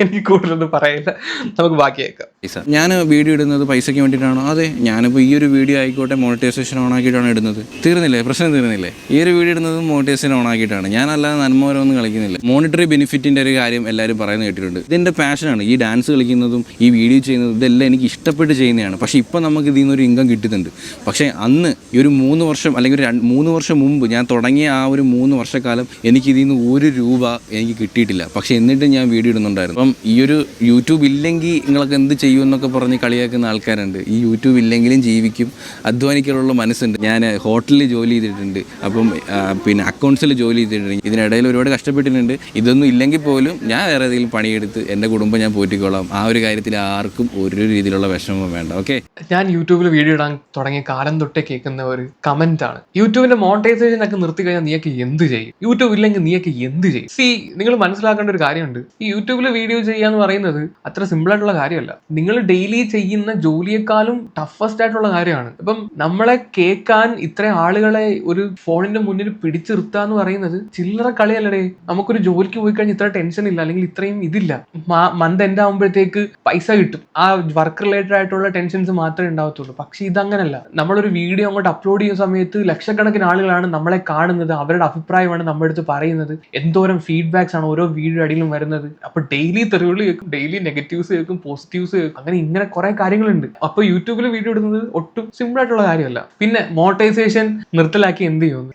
എനിക്ക് കൂടുതലൊന്നും പറയില്ല നമുക്ക് ബാക്കി കേൾക്കാം ഞാൻ വീഡിയോ ഇടുന്നത് പൈസയ്ക്ക് വേണ്ടിയിട്ടാണോ? അതെ ഞാനിപ്പോൾ ഈ ഒരു വീഡിയോ ആയിക്കോട്ടെ മോണിറ്റൈസേഷൻ ഓൺ ആക്കിയിട്ടാണ് ഇടുന്നത്. തീർന്നില്ലേ? പ്രശ്നം തീർന്നില്ലേ? ഈ ഒരു വീഡിയോ ഇടുന്നത് മോണിറ്റൈസേഷൻ ഓൺ ആക്കിയിട്ടാണ്. ഞാൻ അല്ലാതെ നന്മോരൊന്നും കളിക്കുന്നില്ല. മോണിറ്ററി ബെനിഫിറ്റിന്റെ ഒരു കാര്യം എല്ലാവരും പറയുന്നത് കേട്ടിട്ടുണ്ട്. ഇതെന്റെ പാഷനാണ് ഈ ഡാൻസ് കളിക്കുന്നതും ഈ വീഡിയോ ചെയ്യുന്നതും ഇതെല്ലാം എനിക്ക് ഇഷ്ടപ്പെട്ട് ചെയ്യുന്നതാണ്. പക്ഷേ ഇപ്പോൾ നമുക്ക് ഇതിൽ നിന്നൊരു ഇൻകം കിട്ടുന്നുണ്ട്. പക്ഷേ അന്ന് ഈ ഒരു മൂന്ന് വർഷം അല്ലെങ്കിൽ ഒരു മൂന്ന് വർഷം മുമ്പ് ഞാൻ തുടങ്ങിയ ആ ഒരു മൂന്ന് വർഷക്കാലം എനിക്ക് ഇതിൽ നിന്ന് ഒരു രൂപ എനിക്ക് കിട്ടിയിട്ടില്ല. പക്ഷേ എന്നിട്ടും ഞാൻ വീഡിയോ ഇടുന്നുണ്ടായിരുന്നു. അപ്പം ഈ ഒരു യൂട്യൂബ് ഇല്ലെങ്കിൽ നിങ്ങളൊക്കെ എന്ത് ചെയ്യും? എന്നൊക്കെ പറഞ്ഞ് കളിയാക്കുന്ന ആൾക്കാരുണ്ട്. ഈ യൂട്യൂബ് ഇല്ലെങ്കിലും ജീവിക്കും. അധ്വാനിക്കാനുള്ള മനസ്സുണ്ട്. ഞാൻ ഹോട്ടലിൽ ജോലി ചെയ്തിട്ടുണ്ട്. അപ്പം പിന്നെ അക്കൗണ്ട്സിൽ ജോലി ചെയ്തിട്ടുണ്ട്. ഇതിനിടയിൽ ഒരുപാട് കഷ്ടപ്പെട്ടിട്ടുണ്ട്. ഇതൊന്നും ഇല്ലെങ്കിൽ പോലും ഞാൻ വേറെ ഏതെങ്കിലും പണിയെടുത്ത് എന്റെ കുടുംബം ഞാൻ പോറ്റിക്കോളാം. ആ ഒരു കാര്യത്തിൽ ആർക്കും ഒരു രീതിയിലുള്ള വിഷമം വേണ്ട. ഓക്കെ? ഞാൻ യൂട്യൂബിൽ വീഡിയോ ഇടാൻ തുടങ്ങിയ കാലം തൊട്ടേ കേൾക്കുന്ന ഒരു കമന്റ് ആണ്. യൂട്യൂബിന്റെ മോണിറ്റൈസേഷൻ ഒക്കെ നിർത്തി കഴിഞ്ഞാൽ നീയൊക്കെ എന്ത് ചെയ്യും? യൂട്യൂബ് ഇല്ലെങ്കിൽ നീയൊക്കെ എന്ത് ചെയ്യും? സി നിങ്ങൾ മനസ്സിലാക്കേണ്ട ഒരു കാര്യമുണ്ട്. ഈ യൂട്യൂബിൽ വീഡിയോ ചെയ്യാന്ന് പറയുന്നത് അത്ര സിമ്പിൾ ആയിട്ടുള്ള കാര്യമല്ല. നിങ്ങൾ ഡെയിലി ചെയ്യുന്ന ജോലിയെക്കാളും ടഫസ്റ്റ് ആയിട്ടുള്ള കാര്യമാണ്. ഇപ്പം നമ്മളെ കേൾക്കാൻ ഇത്ര ആളുകളെ ഒരു ഫോണിന്റെ മുന്നിൽ പിടിച്ചു നിർത്തുക എന്ന് പറയുന്നത് ചില്ലറ കളിയല്ലേ നമുക്കൊരു ജോലിക്ക് പോയി കഴിഞ്ഞാൽ ഇത്ര ടെൻഷൻ ഇല്ല അല്ലെങ്കിൽ ഇത്രയും ഇതില്ല. മന്ത് എൻഡ് ആകുമ്പോഴത്തേക്ക് പൈസ കിട്ടും. ആ വർക്ക് റിലേറ്റഡ് ആയിട്ടുള്ള ടെൻഷൻസ് മാത്രമേ ഉണ്ടാവത്തുള്ളൂ. പക്ഷെ ഇതങ്ങനല്ല. നമ്മളൊരു വീഡിയോ അങ്ങോട്ട് അപ്ലോഡ് ചെയ്യുന്ന സമയത്ത് ലക്ഷക്കണക്കിന് ആളുകളാണ് നമ്മളെ കാണുന്നത്. അവരുടെ അഭിപ്രായമാണ് നമ്മുടെ അടുത്ത് പറയുന്നത്. എന്തോരം ഫീഡ്ബാക്സ് ആണ് ഓരോ വീഡിയോ അടിയിലും വരുന്നത്. അപ്പൊ ഡെയിലി തെറിവുകൾ കേൾക്കും ഡെയിലി നെഗറ്റീവ്സ് കേൾക്കും പോസിറ്റീവ്സ് അങ്ങനെ ഇങ്ങനെ കുറെ കാര്യങ്ങളുണ്ട്. അപ്പൊ യൂട്യൂബിൽ വീഡിയോ ഇടുന്നത് ഒട്ടും സിമ്പിൾ ആയിട്ടുള്ള കാര്യമല്ല. പിന്നെ മോട്ടൈസേഷൻ നിർത്തലാക്കി എന്ത് ചെയ്യുന്നു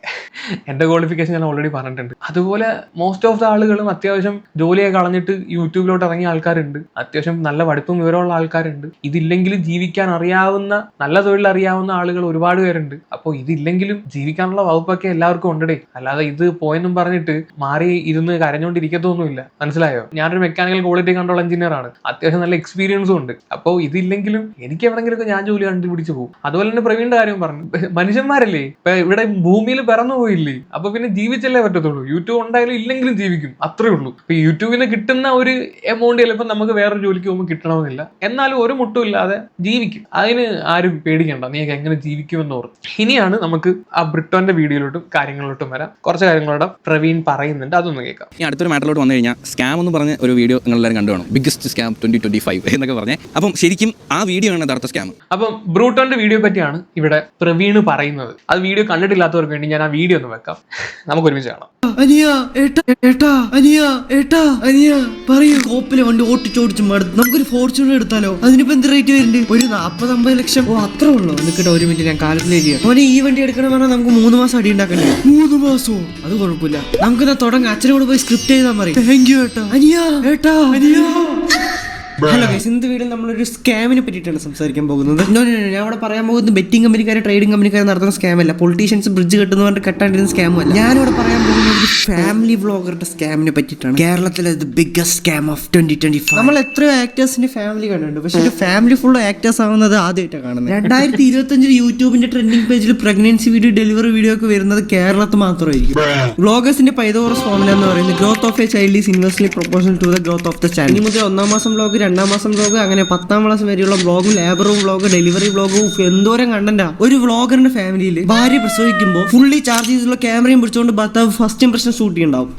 എന്റെ ക്വാളിഫിക്കേഷൻ ഞാൻ ഓൾറെഡി പറഞ്ഞിട്ടുണ്ട്. അതുപോലെ മോസ്റ്റ് ഓഫ് ദ ആളുകളും അത്യാവശ്യം ജോലിയൊക്കെ കളഞ്ഞിട്ട് യൂട്യൂബിലോട്ട് ഇറങ്ങിയ ആൾക്കാരുണ്ട്. അത്യാവശ്യം നല്ല പഠിപ്പും വിവരമുള്ള ആൾക്കാരുണ്ട്. ഇതില്ലെങ്കിലും ജീവിക്കാൻ അറിയാവുന്ന നല്ല തൊഴിൽ അറിയാവുന്ന ആളുകൾ ഒരുപാട് പേരുണ്ട്. അപ്പോൾ ഇതില്ലെങ്കിലും ജീവിക്കാനുള്ള വകുപ്പൊക്കെ എല്ലാവർക്കും ഉണ്ടടേ. അല്ലാതെ ഇത് പോയെന്നും പറഞ്ഞിട്ട് മാറി ഇരുന്ന് കരഞ്ഞുകൊണ്ടിരിക്കത്തൊന്നുമില്ല. മനസ്സിലായോ? ഞാനൊരു മെക്കാനിക്കൽ ക്വാളിറ്റി കൺട്രോൾ എഞ്ചിനീയർ ആണ്. അത്യാവശ്യം നല്ല എക്സ്പീരിയൻസും ഉണ്ട്. അപ്പോൾ ഇതില്ലെങ്കിലും എനിക്ക് എവിടെങ്കിലുമൊക്കെ ഞാൻ ജോലി കണ്ടുപിടിച്ച് പോകും. അതുപോലെ തന്നെ പ്രവീണിന്റെ കാര്യം പറഞ്ഞു. മനുഷ്യന്മാരല്ലേ? ഇപ്പൊ ഇവിടെ ഭൂമിയിൽ പിറന്നു പോയില്ലേ? അപ്പൊ പിന്നെ ജീവിച്ചല്ലേ പറ്റത്തുള്ളൂ. യൂട്യൂബ് ഉണ്ടായാലും ഇല്ലെങ്കിലും ജീവിക്കും. അത്രേ ഉള്ളൂ. ഇപ്പൊ യൂട്യൂബിന് കിട്ടുന്ന ഒരു എമൗണ്ട് ചിലപ്പോൾ നമുക്ക് വേറൊരു ജോലിക്ക് പോകുമ്പോൾ കിട്ടണമെന്നില്ല. എന്നാലും ഒരു മുട്ടും ഇല്ലാതെ ജീവിക്കും. അതിന് ആരും പേടിക്കണ്ട. നീ എങ്ങനെ ജീവിക്കുമെന്ന് ഓർത്ത്. ഇനിയാണ് നമുക്ക് ആ ബ്രിട്ടോന്റെ വീഡിയോയിലോട്ടും കാര്യങ്ങളിലോട്ടും വരാം. കുറച്ച് കാര്യങ്ങളോടെ പ്രവീൺ പറയുന്നുണ്ട്. അതൊന്ന് കേൾക്കാം. ഇനി അടുത്തൊരു മാറ്ററിലോട്ട് വന്നു കഴിഞ്ഞാൽ സ്കാം എന്ന് പറഞ്ഞ ഒരു വീഡിയോ നിങ്ങൾ എല്ലാവരും കണ്ടു കാണും. Biggest scam twenty twenty five എന്നൊക്കെ പറഞ്ഞേ അപ്പം ശരിക്കും ആ വീഡിയോ ആണ് യഥാർത്ഥ സ്കാം അപ്പം ബ്രൂട്ടോന്റെ വീഡിയോ പറ്റിയാണ് ഇവിടെ പ്രവീണ് പറയുന്നത്. അത് വീഡിയോ കണ്ടിട്ടില്ലാത്തവർക്ക് വേണ്ടി ഞാൻ ആ വീഡിയോ ഒന്ന് വെക്കാം. നമുക്ക് ഒരുമിച്ച് കാണാം. അനിയ ഏട്ടാ ഏട്ടാ അനിയ ഏട്ടാ അനിയ പറയൂ. കോപ്പിലെ വണ്ടി ഓട്ടിച്ചോടിച്ച് മടുത്ത് നമുക്കൊരു ഫോർച്യൂണർ എടുത്താലോ? അതിനിപ്പോ എന്ത് റേറ്റ് വരുന്നുണ്ട് ഒരു നാപ്പത് അമ്പത് ലക്ഷം. ഓ അത്ര ഉള്ളൂ? നിൽക്കട്ടെ ഒരു മിനിറ്റ് ഞാൻ കാൽക്കുലേറ്റ് ചെയ്യാം. മോനെ ഈ വണ്ടി എടുക്കണം പറഞ്ഞാൽ നമുക്ക് മൂന്ന് മാസം അടി ഉണ്ടാക്കണ്ടേ? മൂന്ന് മാസോ? അത് കുഴപ്പമില്ല. നമുക്ക് തുടങ്ങാം. അച്ഛനോട് പോയി സ്ക്രിപ്റ്റ് ചെയ്താൽ മതി താങ്ക് യു ഏട്ടാ. അനിയ ഏട്ടാ അനിയ. ഹലോ ഗൈസ് ഇന്ന് വീഡിയോ നമ്മളൊരു സ്കാമിനെ പറ്റിയിട്ടാണ് സംസാരിക്കാൻ പോകുന്നത്. ഞാൻ അവിടെ പറയാൻ പോകുന്നത് ബെറ്റിംഗ് കമ്പനിക്കാർ ട്രേഡിംഗ് കമ്പനിക്കാർ നടത്തുന്ന സ്കാം അല്ല പൊളിറ്റീഷ്യൻസ് ബ്രിഡ്ജ് കെട്ടുന്ന പറഞ്ഞിട്ട് കെട്ടാണ്ടിരുന്ന സ്കാം അല്ല. ഞാനിവിടെ പറയാൻ പോകുന്നത് ഒരു ഫാമിലി വ്ളോഗറുടെ സ്കാമിനെ പറ്റിയിട്ടാണ്. കേരളത്തിലെ the biggest scam of twenty twenty five നമ്മൾ എത്രയോ ആക്ടേഴ്സിന്റെ ഫാമിലി കണ്ടിട്ടുണ്ട്. പക്ഷേ ഒരു ഫാമിലി ഫുൾ ആക്ടേഴ്സ് ആവുന്നത് ആദ്യമായിട്ടാണ് കാണുന്നത്. രണ്ടായിരത്തി ഇരുപത്തി അഞ്ചിൽ യൂട്യൂബിന്റെ ട്രെൻഡിംഗ് പേജിൽ പ്രഗ്നൻസി വീഡിയോ ഡെലിവറി വീഡിയോ ഒക്കെ വരുന്നത് കേരളത്തിൽ മാത്രമായിരിക്കും. വ്ളോഗേഴ്സിന്റെ പൈതോറസ് ഫോമില എന്ന് പറയുന്നത് growth of a child is inversely proportional to the growth of the channel ഇനി മുതൽ ഒന്നാം മാസം വ്ളോഗ് രണ്ടാം മാസം വ്ളോഗ് അങ്ങനെ പത്താം ക്ലാസ് വരെയുള്ള വ്ളോഗും ലേബറും വ്ളോഗ് ഡെലിവറി വ്ളോഗും എന്തോരം കണ്ടന്റാ ഒരു വ്ളോഗറിന്റെ ഫാമിലിയിൽ ഭാര്യ പ്രസവിക്കുമ്പോൾ ഫുള്ളി ചാർജ് ചെയ്തിട്ടുള്ള ക്യാമറയും പിടിച്ചുകൊണ്ട് ഭർത്താവ് ഫസ്റ്റ് ഇംപ്രഷൻ ഷൂട്ട് ചെയ്യുന്നുണ്ടാവും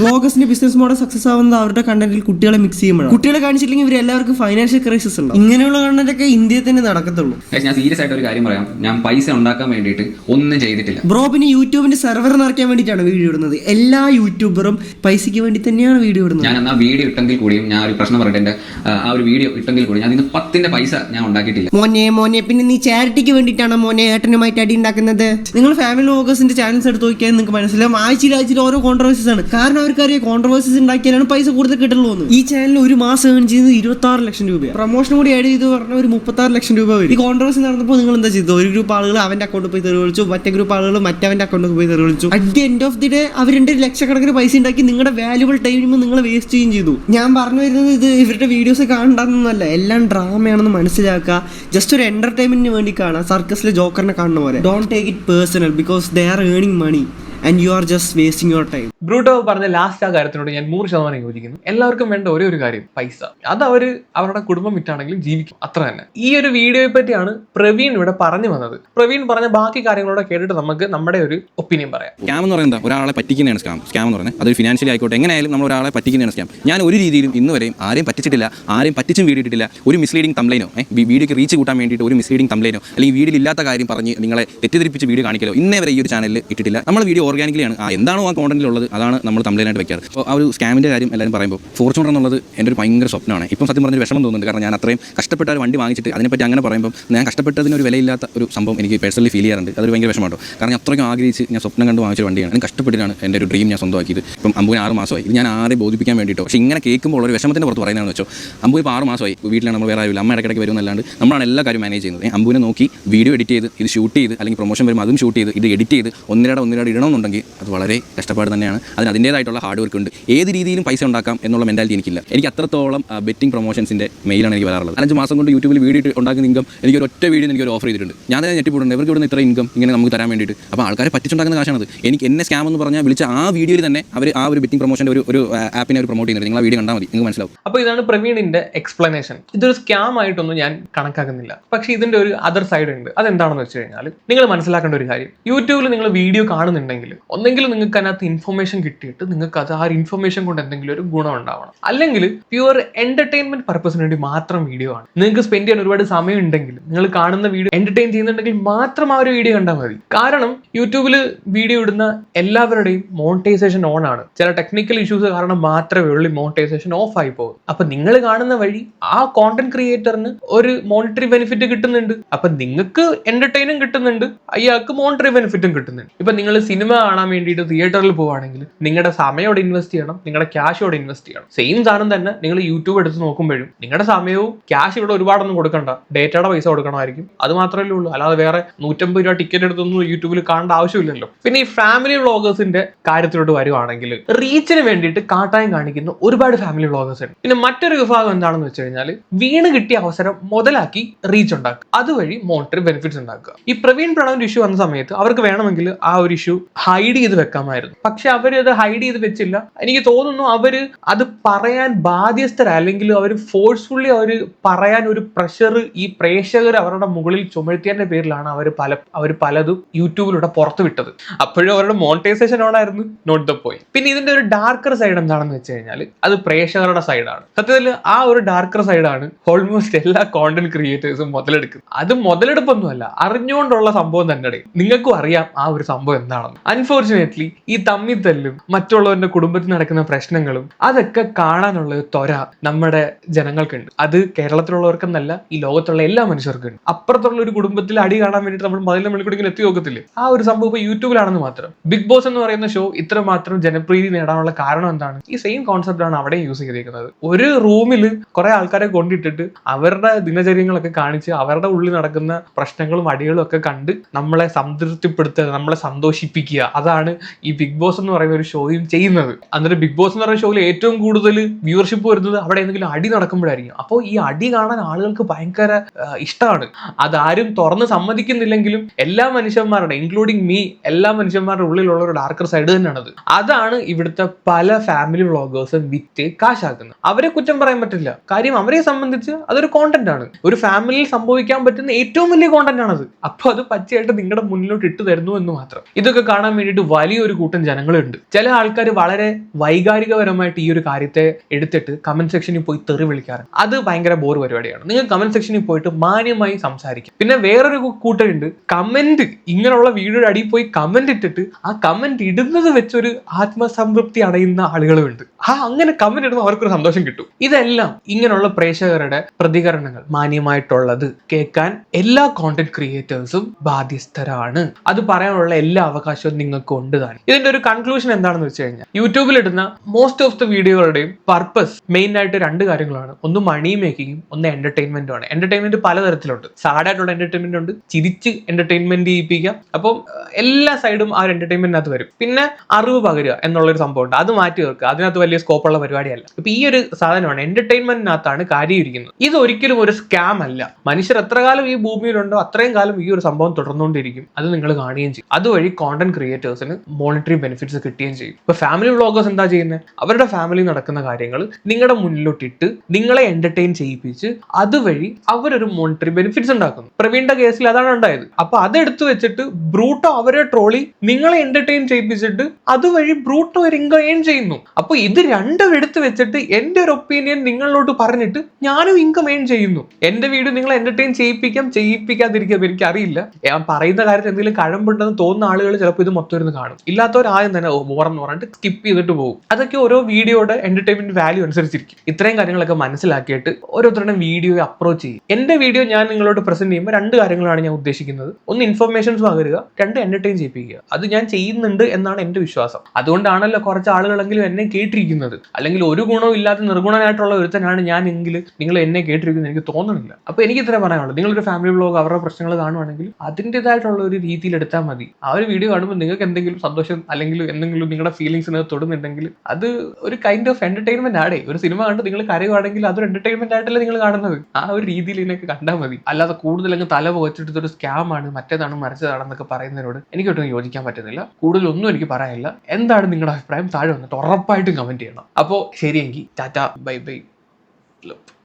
വ്ളോഗേഴ്സിന്റെ ബിസിനസ് മോഡൽ സക്സസ് ആവുന്നത് അവരുടെ കണ്ടന്റിൽ കുട്ടികളെ മിക്സ് ചെയ്യുമ്പോഴാണ്. കുട്ടികളെ കാണിച്ചില്ലെങ്കിൽ ഇവർ എല്ലാവർക്കും ഫൈനാൻഷ്യൽ ക്രൈസിസ് ഉണ്ട്? ഇങ്ങനെയുള്ള കണ്ടന്റ് ഒക്കെ ഇന്ത്യയിൽ തന്നെ നടക്കത്തുള്ളൂ. ഞാൻ സീരിയസ് ആയിട്ട് ഒരു കാര്യം പറയാം. ഞാൻ പൈസ ഉണ്ടാക്കാൻ വേണ്ടിട്ട് ഒന്നും ചെയ്തിട്ടില്ല. ബ്രോ പിന്നെ യൂട്യൂബിന്റെ സെർവർ നിറയ്ക്കാൻ വേണ്ടിയിട്ടാണ് വീഡിയോ ഇടുന്നത്? എല്ലാ യൂട്യൂബറും പൈസയ്ക്ക് വേണ്ടി തന്നെയാണ് വീഡിയോ ഇടുന്നത്. ഞാൻ എന്നാ ആ വീഡിയോ ഇട്ടെങ്കിൽ കൂടിയും ഞാൻ ഒരു പ്രശ്നം പറഞ്ഞിട്ട് എന്റെ ആ, ഒരു വീഡിയോ ഇട്ടെങ്കിൽ കൂടി ഞാൻ ഇന്ന് പത്തിന്റെ പൈസ ഞാൻ ഉണ്ടാക്കിയിട്ടില്ല. മോനെ മോനെ പിന്നെ നീ ചാരിറ്റിക്ക് വേണ്ടിയിട്ടാണ് മോനെ ഏട്ടനുമായിട്ട് അടി ഉണ്ടാക്കുന്നത്? നിങ്ങൾ ഫാമിലി വ്ളോഗേഴ്സിന്റെ ചാനൽസ് എടുത്ത് നോക്കിയാൽ നിങ്ങൾക്ക് മനസ്സിലാവും. ആഴ്ചയിൽ ആഴ്ചയിൽ ഓരോ കോൺട്രവേഴ്സീസ് ആണ്. കാരണം അവർക്കറിയാം കോൺട്രവേഴ്സീസ് ഉണ്ടാക്കിയാലാണ് പൈസ കൂടുതൽ കിട്ടുള്ളൂ എന്ന്. ഈ ചാനൽ ഒരു മാസം ഏൺ ചെയ്യുന്നത് ഇരുപത്തി ആറ് ലക്ഷം രൂപ പ്രൊമോഷൻ കൂടി ആഡ് ചെയ്ത് പറഞ്ഞാൽ ഒരു മുപ്പത്തി ആറ് ലക്ഷം രൂപ വരും. ഈ കോൺട്രവേഴ്സി നടന്നപ്പോൾ നിങ്ങൾ എന്താ ചെയ്തു ഒരു ഗ്രൂപ്പ് ആളുകൾ അവന്റെ അക്കൗണ്ടിൽ പോയി തെറി വിളിച്ചു മറ്റേ ഗ്രൂപ്പ് ആളുകൾ മറ്റവന്റെ അക്കൗണ്ടിൽ പോയി തെറി വിളിച്ചു. At the end of the day അവർ രണ്ട് ലക്ഷക്കണക്കിന് പൈസ ഉണ്ടാക്കി നിങ്ങളുടെ വാല്യുബിൾ ടൈം നിങ്ങൾ വേസ്റ്റ് ചെയ്യുകയും ചെയ്തു. ഞാൻ പറഞ്ഞു വരുന്നത് ഇത് ഇവരുടെ വീഡിയോസ് കാണണ്ടെന്നല്ല എല്ലാം ഡ്രാമയാണെന്ന് മനസ്സിലാക്കുക. ജസ്റ്റ് ഒരു എന്റർടൈൻമെന്റിന് വേണ്ടി കാണാം സർക്കസിലെ ജോക്കറിനെ കാണുന്ന പോലെ. Don't take it personal because they are earning money and you are just wasting your time ബ്രൂട്ടോ പറഞ്ഞ ലാസ്റ്റ് ആ കാര്യത്തിനോട് ഞാൻ നൂറ് ശതമാനം യോജിക്കുന്നു. എല്ലാവർക്കും വേണ്ട ഒരേ ഒരു കാര്യം പൈസ. അത് അവർ അവരുടെ കുടുംബം വിറ്റാണെങ്കിലും ജീവിക്കും. അത്ര തന്നെ. ഈ ഒരു വീഡിയോയെ പറ്റിയാണ് പ്രവീൺ ഇവിടെ പറഞ്ഞു വന്നത്. പ്രവീൺ പറഞ്ഞ ബാക്കി കാര്യങ്ങളോടെ കേട്ടിട്ട് നമുക്ക് നമ്മുടെ ഒരു ഒപ്പീനിയൻ പറയാം. സ്കാം എന്ന് പറയുന്നത് ഒരാളെ പറ്റിക്കുന്നതാണ് സ്കാം സ്കാം എന്ന് പറയുന്നത് അതൊരു ഫിനാൻഷ്യലി ആയിക്കോട്ടെ എങ്ങനെയായാലും നമ്മൾ ഒരാളെ പറ്റിക്കുന്നതാണ് സ്കാം ഞാൻ ഒരു രീതിയിലും ഇന്ന് വരെയും ആരെയും പറ്റിച്ചിട്ടില്ല ആരെയും പറ്റിച്ചും വീഡിയോ ഇട്ടിട്ടില്ല ഒരു മിസ്ലീഡിംഗ് കംപ്ലൈനോ വീഡിയോക്ക് റീച്ച് കൂട്ടാൻ വേണ്ടിയിട്ട് ഒരു മിസ്ലീഡിംഗ് കംപ്ലൈനോ അല്ലെങ്കിൽ വീഡിയോയിൽ ഇല്ലാത്ത കാര്യം പറഞ്ഞ് നിങ്ങളെ തെറ്റിദ്ധരിപ്പിച്ച് വീഡിയോ കാണിക്കലോ ഇന്നേ വരെ ഈ ഒരു ചാനലിൽ ഇട്ടിട്ടില്ല. നമ്മൾ വീഡിയോ ഓർഗാനിക്കലി ആണ്. ആ എന്താണോ ആ കോണ്ടന്റിൽ ഉള്ളത് അതാണ് നമ്മൾ തമ്മിലായിട്ട് വെക്കാറ്. അപ്പോൾ ആ ഒരു സ്കാമിന്റെ കാര്യം എല്ലാവരും പറയുമ്പോൾ ഫോർച്യൂണർ എന്നുള്ളത് എന്റെ ഒരു ഭയങ്കര സ്വപ്നമാണ്. ഇപ്പം സത്യം പറഞ്ഞൊരു വിഷമം തോന്നുന്നുണ്ട്. കാരണം ഞാൻ അത്രയും കഷ്ടപ്പെട്ട ഒരു വണ്ടി വാങ്ങിച്ചിട്ട് അതിനെപ്പറ്റി അങ്ങനെ പറയുമ്പോൾ ഞാൻ കഷ്ടപ്പെട്ടതിന് ഒരു വിലയില്ലാത്ത ഒരു സംഭവം എനിക്ക് പേഴ്സണലി ഫീൽ ചെയ്യാറുണ്ട്. അതൊരു ഭയങ്കര വിഷമമാട്ടോ കാരണം ഞാൻ അത്രയ്ക്കും ആഗ്രഹിച്ച് ഞാൻ സ്വപ്നം കണ്ട് വാങ്ങിച്ച വണ്ടിയാണ്. ഞാൻ കഷ്ടപ്പെട്ടിട്ടാണ് എന്റെ ഒരു ഡ്രീം ഞാൻ സ്വന്തമാക്കിയത്. ഇപ്പം അമ്പൂന് ആറ് മാസമായി. ഇത് ഞാൻ ആരെ ബോധിപ്പിക്കാൻ വേണ്ടിയിട്ടോ? പക്ഷേ ഇങ്ങനെ കേൾക്കുമ്പോൾ ഒരു വിഷമത്തിന്റെ പുറത്ത് പറയുന്നതെന്ന് വെച്ചോ. അമ്പു ഇപ്പോൾ ആറ് മാസമായി. വീട്ടിലാണ് നമ്മൾ വേറെ ആരുമില്ല അമ്മ ഇടയ്ക്കിടയ്ക്ക് വരുന്നല്ലാണ്ട് നമ്മളാണ് എല്ലാ കാര്യം മാനേജ് ചെയ്യുന്നത്. അമ്പൂനെ നോക്കി വീഡിയോ എഡിറ്റ് ചെയ്ത് ഇത് ഷൂട്ട് ചെയ്ത് അല്ലെങ്കിൽ പ്രൊമോഷൻ വരുമ്പോൾ അതും ഷൂട്ട് ചെയ്ത് ഇത് എഡിറ്റ് ചെയ്ത് ഒന്നിരടെ ഒന്നിരടെ ഇടണമെന്നുണ്ടെങ്കിൽ എന്നുണ്ടെങ്കിൽ അത് വളരെ കഷ്ടപ്പാട് തന്നെയാണ്. അതിന് അതിന്റേതായിട്ടുള്ള ഹാർഡ് വർക്ക് ഉണ്ട്. ഏത് രീതിയിലും പൈസ ഉണ്ടാക്കാം എന്നുള്ള മെന്റാലിറ്റി എനിക്കില്ല. എനിക്ക് അത്രത്തോളം ബെറ്റിംഗ് പ്രൊമോഷൻസിന്റെ മെയിലാണ് എനിക്ക് വരാറുള്ളത്. അഞ്ച് മാസം കൊണ്ട് യൂട്യൂബിൽ വീഡിയോ ഉണ്ടാക്കുന്ന ഇൻകം എനിക്ക് ഒരു ഒറ്റ വീഡിയോ എനിക്ക് ഒരു ഓഫർ ചെയ്തിട്ടുണ്ട്. ഞാൻ തന്നെ ഞെട്ടിപ്പോയിട്ടുണ്ട്. ഇവർക്ക് ഇവിടുന്ന് ഇത്ര ഇൻകം ഇങ്ങനെ നമുക്ക് തരാൻ വേണ്ടിയിട്ട്. അപ്പോൾ ആൾക്കാരെ പറ്റിച്ചുണ്ടാക്കുന്ന കാശാണത്. എനിക്ക് എന്നെ സ്കാം എന്ന് പറഞ്ഞാൽ വിളിച്ച ആ വീഡിയോയിൽ തന്നെ അവർ ആ ഒരു ബെറ്റിംഗ് പ്രൊമോഷന്റെ ഒരു ഒരു ആപ്പിനെ ഒരു പ്രൊമോട്ട് ചെയ്യുന്നുണ്ട്. നിങ്ങൾ ആ വീഡിയോ കണ്ടാൽ മതി. നിങ്ങൾക്ക് മനസ്സിലാവും. അപ്പോൾ ഇതാണ് പ്രവീണിന്റെ എക്സ്പ്ലനേഷൻ ഇതൊരു സ്കാം ആയിട്ടൊന്നും ഞാൻ കണക്കാക്കുന്നില്ല. പക്ഷേ ഇതിന്റെ ഒരു അതർ സൈഡ് ഉണ്ട്. അതെന്താണെന്ന് വെച്ച് കഴിഞ്ഞാൽ നിങ്ങൾ മനസ്സിലാക്കേണ്ട ഒരു കാര്യം. യൂട്യൂബിൽ നിങ്ങൾ വീഡിയോ കാണുന്നുണ്ടെങ്കിൽ ഒന്നെങ്കിൽ നിങ്ങൾക്ക് അതിനകത്ത് ഇൻഫർമേഷൻ കിട്ടിയിട്ട് നിങ്ങൾക്ക് അത് ആ ഇൻഫർമേഷൻ കൊണ്ട് എന്തെങ്കിലും ഒരു ഗുണം ഉണ്ടാവണം. അല്ലെങ്കിൽ പ്യുവർ എന്റർടൈൻമെന്റ് പർപ്പസിന് വേണ്ടി മാത്രം വീഡിയോ ആണ്. നിങ്ങൾക്ക് സ്പെൻഡ് ചെയ്യാൻ ഒരുപാട് സമയം ഉണ്ടെങ്കിൽ നിങ്ങൾ കാണുന്ന വീഡിയോ എന്റർടൈൻ ചെയ്യുന്നുണ്ടെങ്കിൽ മാത്രം ആ ഒരു വീഡിയോ കണ്ടാൽ മതി. കാരണം യൂട്യൂബിൽ വീഡിയോ ഇടുന്ന എല്ലാവരുടെയും മോണിറ്റൈസേഷൻ ഓൺ ആണ്. ചില ടെക്നിക്കൽ ഇഷ്യൂസ് കാരണം മാത്രമേ ഉള്ളൂ മോണിറ്റൈസേഷൻ ഓഫ് ആയി പോകും അപ്പൊ നിങ്ങൾ കാണുന്ന വഴി ആ കോണ്ടന്റ് ക്രിയേറ്ററിന് ഒരു മോണിറ്ററി ബെനിഫിറ്റ് കിട്ടുന്നുണ്ട്. അപ്പൊ നിങ്ങൾക്ക് എന്റർടൈനും കിട്ടുന്നുണ്ട്. അയാൾക്ക് മോണിറ്ററി ബെനിഫിറ്റും കിട്ടുന്നുണ്ട്. ഇപ്പൊ നിങ്ങൾ സിനിമ കാണാൻ വേണ്ടിയിട്ട് തിയേറ്ററിൽ പോവുകയാണെങ്കിൽ നിങ്ങളുടെ സമയോടെ ഇൻവെസ്റ്റ് ചെയ്യണം നിങ്ങളുടെ ക്യാഷോടെ ഇൻവെസ്റ്റ് ചെയ്യണം. സെയിം സാധനം തന്നെ നിങ്ങൾ യൂട്യൂബ് എടുത്ത് നോക്കുമ്പോഴും നിങ്ങളുടെ സമയവും ക്യാഷ് ഇവിടെ ഒരുപാടൊന്നും കൊടുക്കണ്ട. ഡേറ്റയുടെ പൈസ കൊടുക്കണമായിരിക്കും. അത് മാത്രമല്ലേ ഉള്ളൂ. അല്ലാതെ വേറെ നൂറ്റമ്പത് രൂപ ടിക്കറ്റ് എടുത്തൊന്നും യൂട്യൂബിൽ കാണേണ്ട ആവശ്യമില്ലല്ലോ. പിന്നെ ഈ ഫാമിലി വ്ളോഗേഴ്സിന്റെ കാര്യത്തിലോട്ട് വരുവാണെങ്കിൽ റീച്ചിന് വേണ്ടിയിട്ട് കാട്ടായം കാണിക്കുന്ന ഒരുപാട് ഫാമിലി വ്ളോഗേഴ്സ് ഉണ്ട്. പിന്നെ മറ്റൊരു വിഭാഗം എന്താണെന്ന് വെച്ച് കഴിഞ്ഞാൽ വീണ് കിട്ടിയ അവസരം മുതലാക്കി റീച്ച് ഉണ്ടാക്കുക. അതുവഴി മോണിറ്ററി ബെനിഫിറ്റ്സ് ഉണ്ടാക്കുക. ഈ പ്രവീൺ പ്രണവിന്റെ ഇഷ്യൂ വന്ന സമയത്ത് അവർക്ക് വേണമെങ്കിൽ ആ ഒരു ഇഷ്യൂ ഹൈഡ് ചെയ്ത് വെക്കാമായിരുന്നു. പക്ഷെ അവർ അത് ഹൈഡ് ചെയ്ത് വെച്ചില്ല. എനിക്ക് തോന്നുന്നു അവർ അത് പറയാൻ ബാധ്യസ്ഥര. അല്ലെങ്കിൽ അവർ ഫോഴ്സ്ഫുള്ളി അവർ പറയാൻ ഒരു പ്രഷർ ഈ പ്രേക്ഷകർ അവരുടെ മുകളിൽ ചുമഴ്ത്തിയതിന്റെ പേരിലാണ് അവർ പല അവർ പലതും യൂട്യൂബിലൂടെ പുറത്തു വിട്ടത്. അപ്പോഴും അവരുടെ മോണിറ്റൈസേഷൻ ഓണായിരുന്നു നോട്ട് ദ പോയി പിന്നെ ഇതിന്റെ ഒരു ഡാർക്കർ സൈഡ് എന്താണെന്ന് വെച്ച് കഴിഞ്ഞാൽ അത് പ്രേക്ഷകരുടെ സൈഡാണ് സത്യത്തിൽ ആ ഒരു ഡാർക്കർ സൈഡാണ് ഓൾമോസ്റ്റ് എല്ലാ കോണ്ടന്റ് ക്രിയേറ്റേഴ്സും മുതലെടുക്കുന്നത്. അത് മുതലെടുപ്പൊന്നുമല്ല അറിഞ്ഞുകൊണ്ടുള്ള സംഭവം തന്നെ നിങ്ങൾക്കും അറിയാം ആ ഒരു സംഭവം എന്താണെന്ന്. അൺഫോർച്ചുനേറ്റ്ലി ഈ തമ്മിത്തല്ലും മറ്റുള്ളവരുടെ കുടുംബത്തിൽ നടക്കുന്ന പ്രശ്നങ്ങളും അതൊക്കെ കാണാനുള്ള ത്വര നമ്മുടെ ജനങ്ങൾക്കുണ്ട്. അത് കേരളത്തിലുള്ളവർക്കെന്നല്ല ഈ ലോകത്തുള്ള എല്ലാ മനുഷ്യർക്കും ഉണ്ട് അപ്പുറത്തുള്ള ഒരു കുടുംബത്തിൽ അടി കാണാൻ വേണ്ടിയിട്ട് നമ്മൾ മതിലെ മണിക്കൂടി എത്തി നോക്കത്തില്ലേ? ആ ഒരു സംഭവം ഇപ്പൊ യൂട്യൂബിലാണെന്ന് മാത്രം. ബിഗ് ബോസ് എന്ന് പറയുന്ന ഷോ ഇത്ര മാത്രം ജനപ്രീതി നേടാനുള്ള കാരണം എന്താണ്? ഈ സെയിം കോൺസെപ്റ്റ് ആണ് അവിടെ യൂസ് ചെയ്തിരിക്കുന്നത് ഒരു റൂമിൽ കുറെ ആൾക്കാരെ കൊണ്ടിട്ടിട്ട് അവരുടെ ദിനചര്യങ്ങളൊക്കെ കാണിച്ച് അവരുടെ ഉള്ളിൽ നടക്കുന്ന പ്രശ്നങ്ങളും അടികളും ഒക്കെ കണ്ട് നമ്മളെ സംതൃപ്തിപ്പെടുത്തുക നമ്മളെ സന്തോഷിപ്പിക്കുക അതാണ് ഈ ബിഗ് ബോസ് എന്ന് പറയുന്ന ഒരു ഷോയും ചെയ്യുന്നത്. എന്നിട്ട് ബിഗ് ബോസ് എന്ന് പറയുന്ന ഷോയിൽ ഏറ്റവും കൂടുതൽ വ്യൂവർഷിപ്പ് വരുന്നത് അവിടെ എന്തെങ്കിലും അടി നടക്കുമ്പോഴായിരിക്കും. അപ്പോൾ ഈ അടി കാണാൻ ആളുകൾക്ക് ഭയങ്കര ഇഷ്ടമാണ്. അതാരും തുറന്ന് സമ്മതിക്കുന്നില്ലെങ്കിലും എല്ലാ മനുഷ്യന്മാരുടെ ഇൻക്ലൂഡിങ് മീ എല്ലാ മനുഷ്യന്മാരുടെ ഉള്ളിലുള്ള ഒരു ഡാർക്കർ സൈഡ് തന്നെയാണത്. അതാണ് ഇവിടുത്തെ പല ഫാമിലി വ്ളോഗേഴ്സും വിറ്റ് കാശാക്കുന്നത്. അവരെ കുറ്റം പറയാൻ പറ്റില്ല. കാര്യം അവരെ സംബന്ധിച്ച് അതൊരു കോണ്ടന്റ് ആണ്. ഒരു ഫാമിലിയിൽ സംഭവിക്കാൻ പറ്റുന്ന ഏറ്റവും വലിയ കോണ്ടന്റ് ആണത്. അപ്പൊ അത് പച്ചയായിട്ട് നിങ്ങളുടെ മുന്നിലോട്ട് ഇട്ട് തരുന്നു എന്ന് മാത്രം. ഇതൊക്കെ കാണാൻ വേണ്ടിയിട്ട് വലിയൊരു കൂട്ടം ജനങ്ങളുണ്ട്. ചില ആൾക്കാർ വളരെ വൈകാരികപരമായിട്ട് ഈ ഒരു കാര്യത്തെ എടുത്തിട്ട് കമന്റ് സെക്ഷനിൽ പോയി തെറി വിളിക്കാറുണ്ട് അത് ഭയങ്കര ബോർ പരിപാടിയാണ്. നിങ്ങൾ കമന്റ് സെക്ഷനിൽ പോയിട്ട് മാന്യമായി സംസാരിക്കും. പിന്നെ വേറൊരു കൂട്ടരുണ്ട്. കമന്റ് ഇങ്ങനെയുള്ള വീഡിയോയുടെ അടിയിൽ പോയി കമന്റ് ഇട്ടിട്ട് ആ കമന്റ് ഇടുന്നത് വെച്ചൊരു ആത്മസംതൃപ്തി അടയുന്ന ആളുകളുമുണ്ട്. ആ അങ്ങനെ കമന്റ് ഇടുമ്പോൾ അവർക്കൊരു സന്തോഷം കിട്ടും. ഇതെല്ലാം ഇങ്ങനെയുള്ള പ്രേക്ഷകരുടെ പ്രതികരണങ്ങൾ മാന്യമായിട്ടുള്ളത് കേൾക്കാൻ എല്ലാ കോണ്ടന്റ് ക്രിയേറ്റേഴ്സും ബാധ്യസ്ഥരാണ്. അത് പറയാനുള്ള എല്ലാ അവകാശവും നിങ്ങൾക്ക് ഉണ്ട് താൻ. ഇതിന്റെ ഒരു കൺക്ലൂഷൻ എന്താണെന്ന് വെച്ച് കഴിഞ്ഞാൽ യൂട്യൂബിൽ ഇടുന്ന മോസ്റ്റ് ഓഫ് ദ വീഡിയോകളുടെയും പർപ്പസ് മെയിൻ ആയിട്ട് രണ്ട് കാര്യങ്ങളാണ്. ഒന്ന് മണി മേക്കിങ്ങും ഒന്ന് എന്റർടൈൻമെന്റും ആണ്. എന്റർടൈൻമെന്റ് പലതരത്തിലുണ്ട്. സാഡായിട്ടുള്ള എന്റർടൈൻമെന്റ് ഉണ്ട്. ചിരിച്ച് എന്റർടൈൻമെന്റ് ചെയ്യിപ്പിക്കാം. അപ്പം എല്ലാ സൈഡും ആ ഒരു എന്റർടൈൻമെന്റിനകത്ത് വരും. പിന്നെ അറിവ് പകരുക എന്നുള്ളൊരു സംഭവം ഉണ്ട്. അത് മാറ്റി വെക്കുക. അതിനകത്ത് വലിയ സ്കോപ്പുള്ള പരിപാടിയല്ല. ഇപ്പൊ ഈ ഒരു സാധനമാണ് എന്റർടൈൻമെന്റിനകത്താണ് കാര്യം ഇരിക്കുന്നത് ഇത് ഒരിക്കലും ഒരു സ്കാം അല്ല. മനുഷ്യർ എത്ര കാലം ഈ ഭൂമിയിലുണ്ടോ അത്രയും കാലം ഈ ഒരു സംഭവം തുടർന്നുകൊണ്ടിരിക്കും. അത് നിങ്ങൾ കാണുകയും ചെയ്യും. അതുവഴി കോണ്ടന്റ് ക്രിയേറ്റേഴ്സിന് മോണിറ്ററി ബെനിഫിറ്റ്സ് കിട്ടുകയും ചെയ്യും. ഇപ്പൊ ഫാമിലി വ്ളോഗേഴ്സ് എന്താ ചെയ്യുന്നത് അവരുടെ ഫാമിലി നടക്കുന്ന കാര്യങ്ങൾ നിങ്ങളുടെ മുന്നിലോട്ടിട്ട് നിങ്ങളെ എന്റർടൈൻ ചെയ്യിപ്പിച്ച് അതുവഴി അവരൊരു മോണിറ്ററി ബെനിഫിറ്റ്സ് ഉണ്ടാക്കുന്നു. പ്രവീണിന്റെ കേസിൽ അതാണ് ഉണ്ടായത്. അപ്പൊ അതെടുത്തു വെച്ചിട്ട് ബ്രൂട്ടോ അവരെ ട്രോളി നിങ്ങളെ എന്റർടൈൻ ചെയ്യിപ്പിച്ചിട്ട് അതുവഴി ബ്രൂട്ടോ ഒരു ഇൻകം ഏൺ ചെയ്യുന്നു. അപ്പൊ ഇത് രണ്ടും എടുത്തു വെച്ചിട്ട് എന്റെ ഒരു ഒപ്പീനിയൻ നിങ്ങളിലോട്ട് പറഞ്ഞിട്ട് ഞാനും ഇൻകം ഏൺ ചെയ്യുന്നു. എന്റെ വീഡിയോ നിങ്ങളെ എന്റർടൈൻ ചെയ്യിപ്പിക്കാം ചെയ്യിപ്പിക്കാതിരിക്കാം എനിക്ക് അറിയില്ല ഞാൻ പറയുന്ന കാര്യത്തിൽ എന്തെങ്കിലും കഴമ്പുണ്ടെന്ന് തോന്നുന്ന ആളുകൾ ചിലപ്പോൾ ഇത് മൊത്തം ഇരുന്ന് കാണും. ഇല്ലാത്തവർ തന്നെ ഓ എന്ന് പറഞ്ഞിട്ട് സ്കിപ്പ് ചെയ്തിട്ട് പോകും. അതൊക്കെ ഓരോ വീഡിയോയുടെ എന്റർടൈൻമെന്റ് വാല്യൂ അനുസരിച്ചിരിക്കും. ഇത്രയും കാര്യങ്ങളൊക്കെ മനസ്സിലാക്കിയിട്ട് ഓരോരുത്തരുടെ വീഡിയോയെ അപ്രോച്ച് ചെയ്യും. എന്റെ വീഡിയോ ഞാൻ നിങ്ങളോട് പ്രസന്റ് ചെയ്യുമ്പോൾ രണ്ട് കാര്യങ്ങളാണ് ഞാൻ ഉദ്ദേശിക്കുന്നത്. ഒന്ന് ഇൻഫർമേഷൻസ് പകരുക രണ്ട് എന്റർടൈൻ ചെയ്യിപ്പിക്കുക. അത് ഞാൻ ചെയ്യുന്നുണ്ട് എന്നാണ് എന്റെ വിശ്വാസം. അതുകൊണ്ടാണല്ലോ കുറച്ച് ആളുകളെങ്കിലും എന്നെ കേട്ടിരിക്കുന്നത്. അല്ലെങ്കിൽ ഒരു ഗുണവും ഇല്ലാത്ത നിർഗുണനായിട്ടുള്ള ഒരുത്തനാണ് ഞാൻ എങ്കിൽ നിങ്ങൾ എന്നെ കേട്ടിരിക്കുന്നത് എനിക്ക് തോന്നുന്നില്ല അപ്പൊ എനിക്ക് ഇത്ര പറയാനുള്ളത് നിങ്ങളൊരു ഫാമിലി ബ്ലോഗ് അവരുടെ പ്രശ്നങ്ങൾ കാണുവാണെങ്കിൽ അതിന്റെതായിട്ടുള്ള ഒരു രീതിയിൽ എടുത്താൽ മതി. ആ ഒരു വീഡിയോ കാണുമ്പോൾ നിങ്ങൾക്ക് എന്തെങ്കിലും സന്തോഷം അല്ലെങ്കിൽ എന്തെങ്കിലും നിങ്ങളുടെ ഫീലിങ്സിനെ തൊടുന്നുണ്ടെങ്കിൽ അത് ഒരു കൈൻഡ് ഓഫ് എന്റർടൈൻമെന്റ് ആടേ. ഒരു സിനിമ കണ്ട് നിങ്ങൾ കരയുവാണെങ്കിൽ അതൊരു എന്റർടൈൻമെന്റ് ആയിട്ടല്ലേ നിങ്ങൾ കാണുന്നത്. ആ ഒരു രീതിയിൽ ഇതിനൊക്കെ കണ്ടാൽ മതി. അല്ലാതെ കൂടുതൽ അങ്ങ് തല പുകച്ചിട്ട് സ്കാമാണ് മറ്റേതാണ് മറിച്ചതാണെന്നൊക്കെ പറയുന്നതിനോട് എനിക്ക് ഒട്ടും യോജിക്കാൻ പറ്റുന്നില്ല. കൂടുതൽ ഒന്നും എനിക്ക് പറയാനില്ല. എന്താണ് നിങ്ങളുടെ അഭിപ്രായം? താഴെ വന്നിട്ട് ഉറപ്പായിട്ടും കമന്റ് ചെയ്യണം. അപ്പോൾ ശരിയെങ്കിൽ ടാറ്റ ബൈ ബൈ.